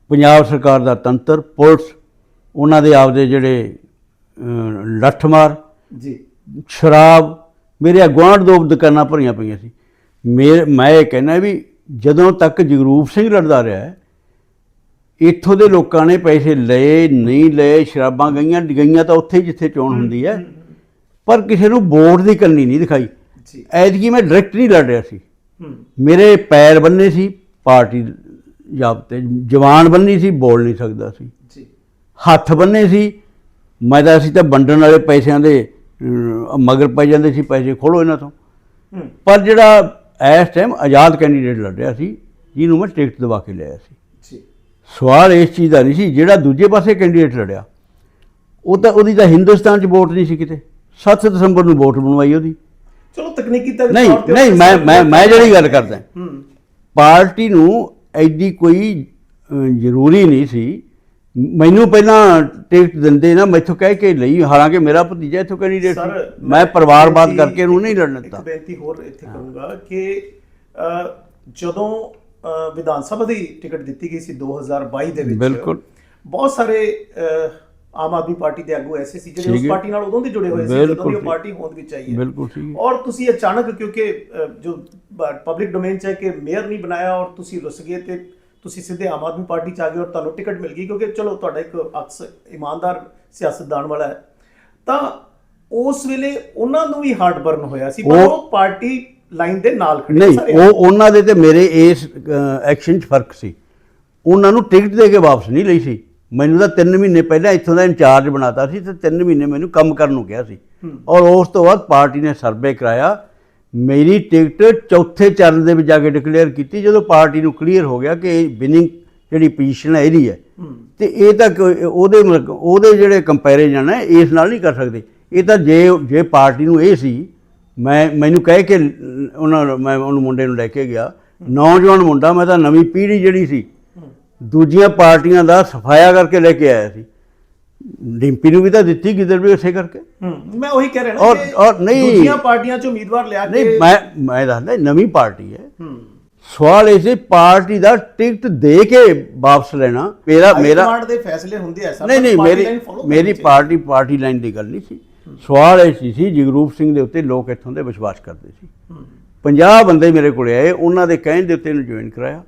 ਪੰਜਾਬ ਸਰਕਾਰ ਦਾ ਤੰਤਰ ਪੁਲਿਸ ਉਹਨਾਂ ਦੇ ਆਪਦੇ ਜਿਹੜੇ ਲੱਠਮਾਰ ਜੀ। ਸ਼ਰਾਬ ਮੇਰੇ ਗੁਆਂਢ ਦੋ ਦੁਕਾਨਾਂ ਭਰੀਆਂ ਪਈਆਂ ਸੀ। ਮੈਂ ਇਹ ਕਹਿੰਦਾ ਵੀ ਜਦੋਂ ਤੱਕ ਜਗਰੂਪ ਸਿੰਘ ਲੜਦਾ ਰਿਹਾ ਇੱਥੋਂ ਦੇ ਲੋਕਾਂ ਨੇ ਪੈਸੇ ਲਏ ਨਹੀਂ ਲਏ ਸ਼ਰਾਬਾਂ ਗਈਆਂ ਗਈਆਂ ਤਾਂ ਉੱਥੇ ਹੀ ਜਿੱਥੇ ਚੋਣ ਹੁੰਦੀ ਹੈ। ਪਰ ਕਿਸੇ ਨੂੰ ਵੋਟ ਦੀ ਕੰਨੀ ਨਹੀਂ ਦਿਖਾਈ। ਜੀ। ਐਤਕੀ ਮੈਂ ਡਾਇਰੈਕਟ ਨਹੀਂ ਲੜ ਰਿਹਾ ਸੀ। ਮੇਰੇ ਪੈਰ ਬੰਨੇ ਸੀ ਪਾਰਟੀ ਜਾਬਤੇ ਜਵਾਨ ਬੰਨੀ ਸੀ ਬੋਲ ਨਹੀਂ ਸਕਦਾ ਸੀ। ਜੀ। ਹੱਥ ਬੰਨੇ ਸੀ ਮੈਂ ਤਾਂ ਅਸੀਂ ਤਾਂ ਵੰਡਣ ਵਾਲੇ ਪੈਸਿਆਂ ਦੇ ਮਗਰ ਪੈ ਜਾਂਦੇ ਸੀ ਪੈਸੇ ਖੋਲੋ ਇਹਨਾਂ ਤੋਂ। ਪਰ ਜਿਹੜਾ ਇਸ ਟਾਈਮ ਆਜ਼ਾਦ ਕੈਂਡੀਡੇਟ ਲੜ ਰਿਹਾ ਸੀ ਜਿਹਨੂੰ ਮੈਂ ਟਿਕਟ ਦਵਾ ਕੇ ਲਿਆਇਆ ਸੀ। ਜੀ। ਸਵਾਲ ਇਸ ਚੀਜ਼ ਦਾ ਨਹੀਂ ਸੀ ਜਿਹੜਾ ਦੂਜੇ ਪਾਸੇ ਕੈਂਡੀਡੇਟ ਲੜਿਆ ਉਹ ਤਾਂ ਉਹਦੀ ਤਾਂ ਹਿੰਦੁਸਤਾਨ 'ਚ ਵੋਟ ਨਹੀਂ ਸੀ ਕਿਤੇ। 7 ਦਸੰਬਰ ਨੂੰ ਵੋਟ ਬਣਵਾਈ ਉਹਦੀ। ਚਲੋ ਤਕਨੀਕੀ ਤੌਰ ਨਹੀਂ ਤੇ ਨਹੀਂ ਮੈਂ ਮੈਂ ਮੈਂ ਜਿਹੜੀ ਗੱਲ ਕਰਦਾ। ਹੂੰ। ਪਾਰਟੀ ਨੂੰ ਐਡੀ ਕੋਈ ਜ਼ਰੂਰੀ ਨਹੀਂ ਸੀ। ਮੈਨੂੰ ਪਹਿਲਾਂ ਟਿਕਟ ਦਿੰਦੇ ਨਾ ਮੈਥੋਂ ਕਹਿ ਕੇ ਲਈ। ਹਾਲਾਂਕਿ ਮੇਰਾ ਭਤੀਜਾ ਇੱਥੋਂ ਕੈਂਡੀਡੇਟ ਸੀ। ਮੈਂ ਪਰਿਵਾਰਵਾਦ ਕਰਕੇ ਇਹਨੂੰ ਨਹੀਂ ਲੜਨ ਇੱਕ ਦਿੱਤਾ ਬੇਨਤੀ ਹੋਰ ਇੱਥੇ ਕਰੂੰਗਾ ਕਿ ਜਦੋਂ ਵਿਧਾਨ ਸਭਾ ਦੀ ਟਿਕਟ ਦਿੱਤੀ ਗਈ ਸੀ 2022 ਦੇ ਵਿੱਚ ਬਿਲਕੁਲ। ਬਹੁਤ ਸਾਰੇ ਆਮ ਆਦਮੀ ਪਾਰਟੀ ਦੇ ਆਗੂ ਐਸੇ ਸੀ ਜਿਹੜੇ ਉਸ। ਪਾਰਟੀ ਨਾਲ ਉਦੋਂ ਦੇ ਜੁੜੇ ਹੋਏ ਸੀ ਜਦੋਂ ਦੀ ਉਹ। ਪਾਰਟੀ ਹੋਂਦ ਵਿੱਚ ਆਈ ਹੈ ਬਿਲਕੁਲ ਸੀ ਔਰ ਤੁਸੀਂ ਅਚਾਨਕ ਕਿਉਂਕਿ ਜੋ ਪਬਲਿਕ ਡੋਮੇਨ ਚ ਹੈ ਕਿ ਮੇਅਰ ਨਹੀਂ ਬਣਾਇਆ ਔਰ ਤੁਸੀਂ ਰੁੱਸ ਗਏ ਤੇ ਤੁਸੀਂ ਸਿੱਧੇ ਆਮ ਆਦਮੀ ਪਾਰਟੀ ਚ ਆ ਗਏ ਔਰ ਤੁਹਾਨੂੰ ਟਿਕਟ ਮਿਲ ਗਈ ਕਿਉਂਕਿ ਚਲੋ ਤੁਹਾਡਾ ਇੱਕ ਅਕਸ ਇਮਾਨਦਾਰ ਸਿਆਸਤਦਾਨ ਵਾਲਾ ਹੈ ਤਾਂ ਉਸ ਵੇਲੇ ਉਹਨਾਂ ਨੂੰ ਵੀ ਹਾਰਟ ਬਰਨ ਹੋਇਆ ਸੀ ਪਰ ਉਹ- ਪਾਰਟੀ ਲਾਈਨ ਦੇ ਨਾਲ ਖੜੇ ਨਹੀਂ। ਉਹ ਉਹਨਾਂ ਦੇ ਤੇ ਮੇਰੇ ਇਸ ਐਕਸ਼ਨ 'ਚ ਫ਼ਰਕ ਸੀ ਉਹਨਾਂ ਨੂੰ ਟਿਕਟ ਦੇ ਕੇ ਵਾਪਸ ਨਹੀਂ ਲਈ ਸੀ ਮੈਨੂੰ ਤਾਂ 3 ਮਹੀਨੇ ਪਹਿਲਾਂ ਇੱਥੋਂ ਦਾ ਇੰਚਾਰਜ ਬਣਾਤਾ ਸੀ ਤੇ 3 ਮਹੀਨੇ ਮੈਨੂੰ ਕੰਮ ਕਰਨ ਨੂੰ ਕਿਹਾ ਸੀ। ਔਰ ਉਸ ਤੋਂ ਬਾਅਦ ਪਾਰਟੀ ਨੇ ਸਰਵੇ ਕਰਾਇਆ। ਮੇਰੀ ਟਿਕਟ ਚੌਥੇ ਚਰਨ ਦੇ ਵਿੱਚ ਜਾ ਕੇ ਡਿਕਲੇਅਰ ਕੀਤੀ ਜਦੋਂ ਪਾਰਟੀ ਨੂੰ ਕਲੀਅਰ ਹੋ ਗਿਆ ਕਿ ਵਿਨਿੰਗ ਜਿਹੜੀ ਪੋਜੀਸ਼ਨ ਹੈ ਇਹਦੀ ਹੈ। ਤੇ ਇਹ ਤਾਂ ਉਹਦੇ ਮਤਲਬ- ਉਹਦੇ ਜਿਹੜੇ ਕੰਪੈਰੀਜ਼ਨ ਹੈ ਇਸ ਨਾਲ ਨਹੀਂ ਕਰ ਸਕਦੇ। ਇਹ ਤਾਂ ਜੇ ਜੇ ਪਾਰਟੀ ਨੂੰ ਇਹ ਸੀ ਮੈਂ ਮੈਨੂੰ ਕਹਿ ਕੇ ਉਹਨਾਂ ਮੈਂ ਉਹਨੂੰ ਮੁੰਡੇ ਨੂੰ ਲੈ ਕੇ ਗਿਆ। ਨੌਜਵਾਨ ਮੁੰਡਾ ਮੈਂ ਤਾਂ ਨਵੀਂ ਪੀੜ੍ਹੀ ਜਿਹੜੀ ਸੀ ਦੂਜੀਆਂ ਪਾਰਟੀਆਂ ਦਾ ਸਫਾਇਆ ਕਰਕੇ ਲੈ ਕੇ ਆਇਆ ਸੀ। ਡਿੰਪੀ ਨੂੰ ਵੀ ਤਾਂ ਦਿੱਤੀ ਕਿਧਰ ਵੀ ਉਸੇ ਕਰਕੇ। ਮੈਂ ਉਹੀ ਕਹਿ ਰਿਹਾ ਨਾ ਔਰ- ਨਹੀਂ- ਦੂਜੀਆਂ ਪਾਰਟੀਆਂ ਚ ਉਮੀਦਵਾਰ ਲਿਆ ਕੇ ਨਹੀਂ ਮੈਂ ਮੈਂ ਦੱਸਦਾ ਨਵੀਂ ਪਾਰਟੀ ਹੈ। ਸਵਾਲ ਇਹ ਸੀ ਪਾਰਟੀ ਦਾ ਟਿਕਟ ਦੇ ਕੇ ਵਾਪਸ ਲੈਣਾ ਮੇਰਾ ਮੇਰਾ ਹਾਈਕਮਾਂਡ ਦੇ ਫੈਸਲੇ ਹੁੰਦੇ ਸਭ ਨਹੀਂ ਨਹੀਂ ਮੇਰੀ ਮੇਰੀ। ਪਾਰਟੀ ਪਾਰਟੀ ਲਾਈਨ ਦੀ ਗੱਲ ਨਹੀਂ ਸੀ। ਸਵਾਲ ਇਹ ਸੀ ਸੀ ਜਗਰੂਪ ਸਿੰਘ ਦੇ ਉੱਤੇ ਲੋਕ ਇੱਥੋਂ ਦੇ ਵਿਸ਼ਵਾਸ ਕਰਦੇ ਸੀ। ਹੂੰ। 50 ਬੰਦੇ ਮੇਰੇ ਕੋਲੇ ਆਏ ਉਹਨਾਂ ਦੇ ਕਹਿਣ ਦੇ ਉੱਤੇ ਇਹਨੂੰ ਜੁਆਇਨ ਕਰਾਇਆ।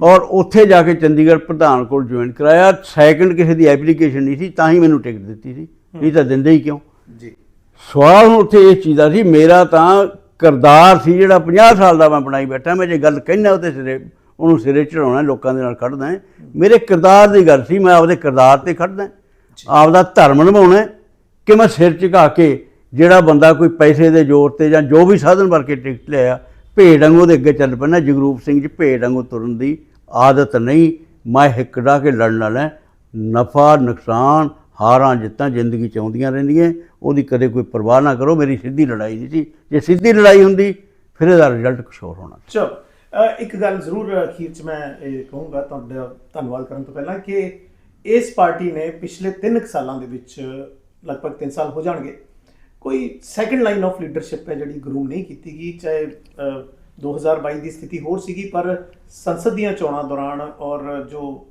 ਔਰ ਉੱਥੇ ਜਾ ਕੇ ਚੰਡੀਗੜ੍ਹ ਪ੍ਰਧਾਨ ਕੋਲ ਜੁਆਇਨ ਕਰਾਇਆ। ਸੈਕੰਡ ਕਿਸੇ ਦੀ ਐਪਲੀਕੇਸ਼ਨ ਨਹੀਂ ਸੀ ਤਾਂ ਹੀ ਮੈਨੂੰ ਟਿਕਟ ਦਿੱਤੀ ਸੀ। ਨਹੀਂ ਤਾਂ ਦਿੰਦੇ ਹੀ ਕਿਉਂ? ਜੀ। ਸਵਾਲ ਹੁਣ ਉੱਥੇ ਇਹ ਚੀਜ਼ ਦਾ ਸੀ ਮੇਰਾ ਤਾਂ ਕਰਦਾਰ ਸੀ ਜਿਹੜਾ 50 ਸਾਲ ਦਾ ਮੈਂ ਬਣਾਈ ਬੈਠਾ। ਮੈਂ ਜੇ ਗੱਲ ਕਹਿਣਾ ਉਹਦੇ ਸਿਰੇ ਉਹਨੂੰ ਸਿਰੇ ਚੜਾਉਣਾ ਲੋਕਾਂ ਦੇ ਨਾਲ ਖੜਦਾ। ਮੇਰੇ ਕਰਦਾਰ ਦੀ ਗੱਲ ਸੀ ਮੈਂ ਆਪਦੇ ਕਰਦਾਰ ਤੇ ਖੜਦਾ। ਆਪਦਾ ਧਰਮ ਨਿਭਾਉਣਾ ਕਿ ਮੈਂ ਸਿਰ ਝੁਕਾ ਕੇ ਜਿਹੜਾ ਬੰਦਾ ਕੋਈ ਪੈਸੇ ਦੇ ਜ਼ੋਰ ਤੇ ਜਾਂ ਜੋ ਵੀ ਸਾਧਨ ਵਰ ਕੇ ਟਿਕਟ ਲਿਆ ਭੇਡ ਵਾਂਗੂ ਉਹਦੇ ਅੱਗੇ ਚੱਲ ਪੈਣਾ ਜਗਰੂਪ ਸਿੰਘ ਜੀ ਭੇਡ ਵਾਂਗੂ ਤੁਰਨ ਦੀ ਆਦਤ ਨਹੀਂ, ਮੈਂ ਹਿੱਕੜਾ ਕੇ ਲੜਨ ਵਾਲਾ ਨਫਾ, ਨੁਕਸਾਨ ਹਾਰਾਂ ਜਿੱਤਾਂ ਜ਼ਿੰਦਗੀ ਚ ਆਉਂਦੀਆਂ ਰਹਿੰਦੀਆਂ। ਉਹਦੀ ਕਦੇ ਕੋਈ ਪਰਵਾਹ ਨਾ ਕਰੋ, ਮੇਰੀ ਸਿੱਧੀ ਲੜਾਈ ਨਹੀਂ ਸੀ। ਜੇ ਸਿੱਧੀ ਲੜਾਈ ਹੁੰਦੀ, ਫਿਰ ਇਹਦਾ ਰਿਜ਼ਲਟ ਕੁਛ ਹੋਰ ਹੋਣਾ ਚਲੋ ਇੱਕ ਗੱਲ ਜ਼ਰੂਰ ਅਖੀਰ ਚ ਮੈਂ ਇਹ ਕਹੂੰਗਾ ਤੁਹਾਡਾ ਧੰਨਵਾਦ ਕਰਨ ਤੋਂ ਪਹਿਲਾਂ ਕਿ ਇਸ ਪਾਰਟੀ ਨੇ ਪਿਛਲੇ 3 ਸਾਲਾਂ ਦੇ ਵਿੱਚ ਲਗਭਗ 3 ਸਾਲ ਹੋ ਜਾਣਗੇ। ਕੋਈ ਸੈਕੰਡ ਲਾਈਨ ਆਫ ਲੀਡਰਸ਼ਿਪ ਹੈ ਜਿਹੜੀ ਗਰੂਮ ਨਹੀਂ ਕੀਤੀ ਗਈ, ਚਾਹੇ 2022 ਦੀ ਸਥਿਤੀ ਹੋਰ ਸੀਗੀ, ਪਰ ਸੰਸਦ ਦੀਆਂ ਚੋਣਾਂ ਦੌਰਾਨ ਔਰ ਜੋ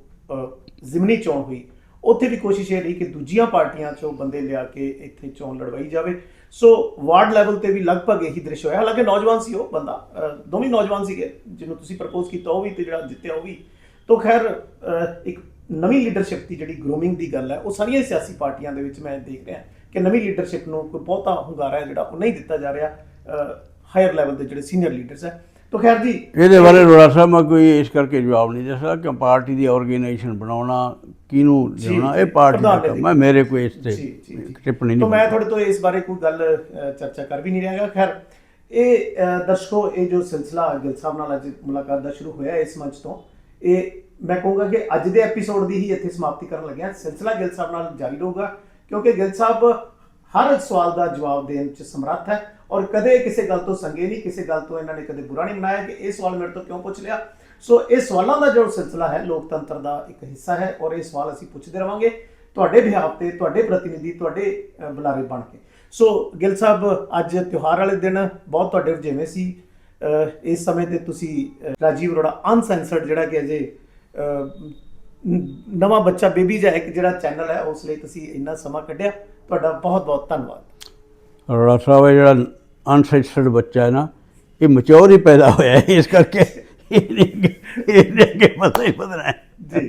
ਜ਼ਿਮਨੀ ਚੋਣ ਹੋਈ, ਉੱਥੇ ਵੀ ਕੋਸ਼ਿਸ਼ ਇਹ ਰਹੀ ਕਿ ਦੂਜੀਆਂ ਪਾਰਟੀਆਂ ਚੋਂ ਬੰਦੇ ਲਿਆ ਕੇ ਇੱਥੇ ਚੋਣ ਲੜਵਾਈ ਜਾਵੇ। ਸੋ ਵਾਰਡ ਲੈਵਲ ਤੇ ਵੀ ਲਗਭਗ ਇਹੀ ਦ੍ਰਿਸ਼ ਹੋਇਆ। ਹਾਲਾਂਕਿ ਨੌਜਵਾਨ ਸੀ ਉਹ ਬੰਦਾ ਦੋਵੇਂ ਨੌਜਵਾਨ ਸੀਗੇ, ਜਿਹਨੂੰ ਤੁਸੀਂ ਪ੍ਰਪੋਜ਼ ਕੀਤਾ ਉਹ ਵੀ ਤੇ ਜਿਹੜਾ ਜਿੱਤਿਆ ਉਹ ਵੀ। ਤੋਂ ਖੈਰ ਇੱਕ ਨਵੀਂ ਲੀਡਰਸ਼ਿਪ ਦੀ ਜਿਹੜੀ ਗਰੂਮਿੰਗ ਦੀ ਗੱਲ ਹੈ, ਉਹ ਸਾਰੀਆਂ ਸਿਆਸੀ ਪਾਰਟੀਆਂ ਦੇ ਵਿੱਚ ਮੈਂ ਦੇਖ ਰਿਹਾ ਕਿ ਨਵੀਂ ਲੀਡਰਸ਼ਿਪ ਨੂੰ ਕੋਈ ਬਹੁਤਾ ਹੁੰਗਾਰਾ ਜਿਹੜਾ ਉਹ ਨਹੀਂ ਦਿੱਤਾ ਜਾ ਰਿਹਾ। ਹਾਇਰ ਲੈਵਲ ਦੇ ਜਿਹੜੇ ਸੀਨੀਅਰ ਲੀਡਰਸ ਹੈ ਤੋਂ ਖੈਰ ਜੀ ਇਹਦੇ ਬਾਰੇ ਰੋੜਾ ਸਾਹਿਬ ਮੈਂ ਕੋਈ ਇਸ ਕਰਕੇ ਜਵਾਬ ਨਹੀਂ ਦੇ ਸਕਦਾ ਕਿ ਪਾਰਟੀ ਦੀ ਆਰਗੇਨਾਈਜੇਸ਼ਨ ਬਣਾਉਣਾ ਕਿਹਨੂੰ ਜੀ, ਇਹ ਪਾਰਟੀ ਦਾ ਕੰਮ ਹੈ ਮੇਰੇ ਕੋਈ ਇਸ ਤੇ। ਟਿੱਪਣੀ ਤਾਂ ਨਹੀਂ ਮੈਂ ਤੁਹਾਡੇ ਤੋਂ ਇਸ ਬਾਰੇ ਕੋਈ ਗੱਲ ਚਰਚਾ ਕਰ ਵੀ ਨਹੀਂ ਰਿਹਾਗਾ। ਖੈਰ ਇਹ ਦਰਸ਼ਕੋ ਇਹ ਜੋ ਸਿਲਸਿਲਾ ਗਿਲ ਸਾਹਿਬ ਨਾਲ ਅੱਜ ਮੁਲਾਕਾਤ ਦਾ ਸ਼ੁਰੂ ਹੋਇਆ ਇਸ ਮੰਚ ਤੋਂ ਇਹ ਮੈਂ ਕਹੂੰਗਾ ਕਿ ਅੱਜ ਦੇ ਐਪੀਸੋਡ ਦੀ ਹੀ ਇੱਥੇ ਸਮਾਪਤੀ ਕਰਨ ਲੱਗਿਆ। ਸਿਲਸਿਲਾ ਗਿਲ ਸਾਹਿਬ ਨਾਲ ਜਾਰੀ ਰਹੂਗਾ ਕਿਉਂਕਿ ਗਿਲ ਸਾਹਿਬ ਹਰ ਸਵਾਲ ਦਾ ਜਵਾਬ ਦੇਣ ਚ ਸਮਰੱਥ ਹੈ ਔਰ ਕਦੇ ਕਿਸੇ ਗੱਲ ਤੋਂ ਸੰਗੇ ਨਹੀਂ, ਕਿਸੇ ਗੱਲ ਤੋਂ ਇਹਨਾਂ ਨੇ ਕਦੇ ਬੁਰਾ ਨਹੀਂ ਮਨਾਇਆ ਕਿ ਇਹ ਸਵਾਲ ਮੇਰੇ ਤੋਂ ਕਿਉਂ ਪੁੱਛ ਲਿਆ। ਸੋ ਇਹ ਸਵਾਲਾਂ ਦਾ ਜੋ ਸਿਲਸਿਲਾ ਹੈ, ਲੋਕਤੰਤਰ ਦਾ ਇੱਕ ਹਿੱਸਾ ਹੈ ਔਰ ਇਹ ਸਵਾਲ ਅਸੀਂ ਪੁੱਛਦੇ ਰਵਾਂਗੇ ਤੁਹਾਡੇ ਬਿਹਾਫ ਤੇ, ਤੁਹਾਡੇ ਪ੍ਰਤੀਨਿਧੀ, ਤੁਹਾਡੇ ਬੁਲਾਰੇ ਬਣ ਕੇ। ਸੋ ਗਿਲ ਸਾਹਿਬ, ਅੱਜ ਤਿਉਹਾਰ ਵਾਲੇ ਦਿਨ ਬਹੁਤ ਤੁਹਾਡੇ ਰੁਝੇਵੇਂ ਸੀ। ਇਸ ਸਮੇਂ ਤੇ ਤੁਸੀਂ ਰਾਜੀਵ ਅਰੋੜਾ ਅਨਸੈਂਸਰਡ ਜਿਹੜਾ ਕਿ ਅਜੇ ਨਵਾਂ ਬੱਚਾ ਬੇਬੀ ਜਿਹਾ ਇੱਕ ਜਿਹੜਾ ਚੈਨਲ ਹੈ, ਉਸ ਲਈ ਤੁਸੀਂ ਇੰਨਾ ਸਮਾਂ ਕੱਢਿਆ। ਤੁਹਾਡਾ ਬਹੁਤ ਬਹੁਤ ਧੰਨਵਾਦ। ਸਾਹਿਬ ਇਹ ਜਿਹੜਾ ਅਨਸੈਸਟਡ ਬੱਚਾ ਹੈ ਨਾ ਇਹ ਮਚੌਰ ਹੀ ਪੈਦਾ ਹੋਇਆ ਹੈ ਇਸ ਕਰਕੇ ਇਹ ਨਹੀਂ ਕਿ- ਇਹ ਨਹੀਂ ਕਿ ਪਤਾ ਹੀ ਪਤਾ ਹੈ। ਜੀ।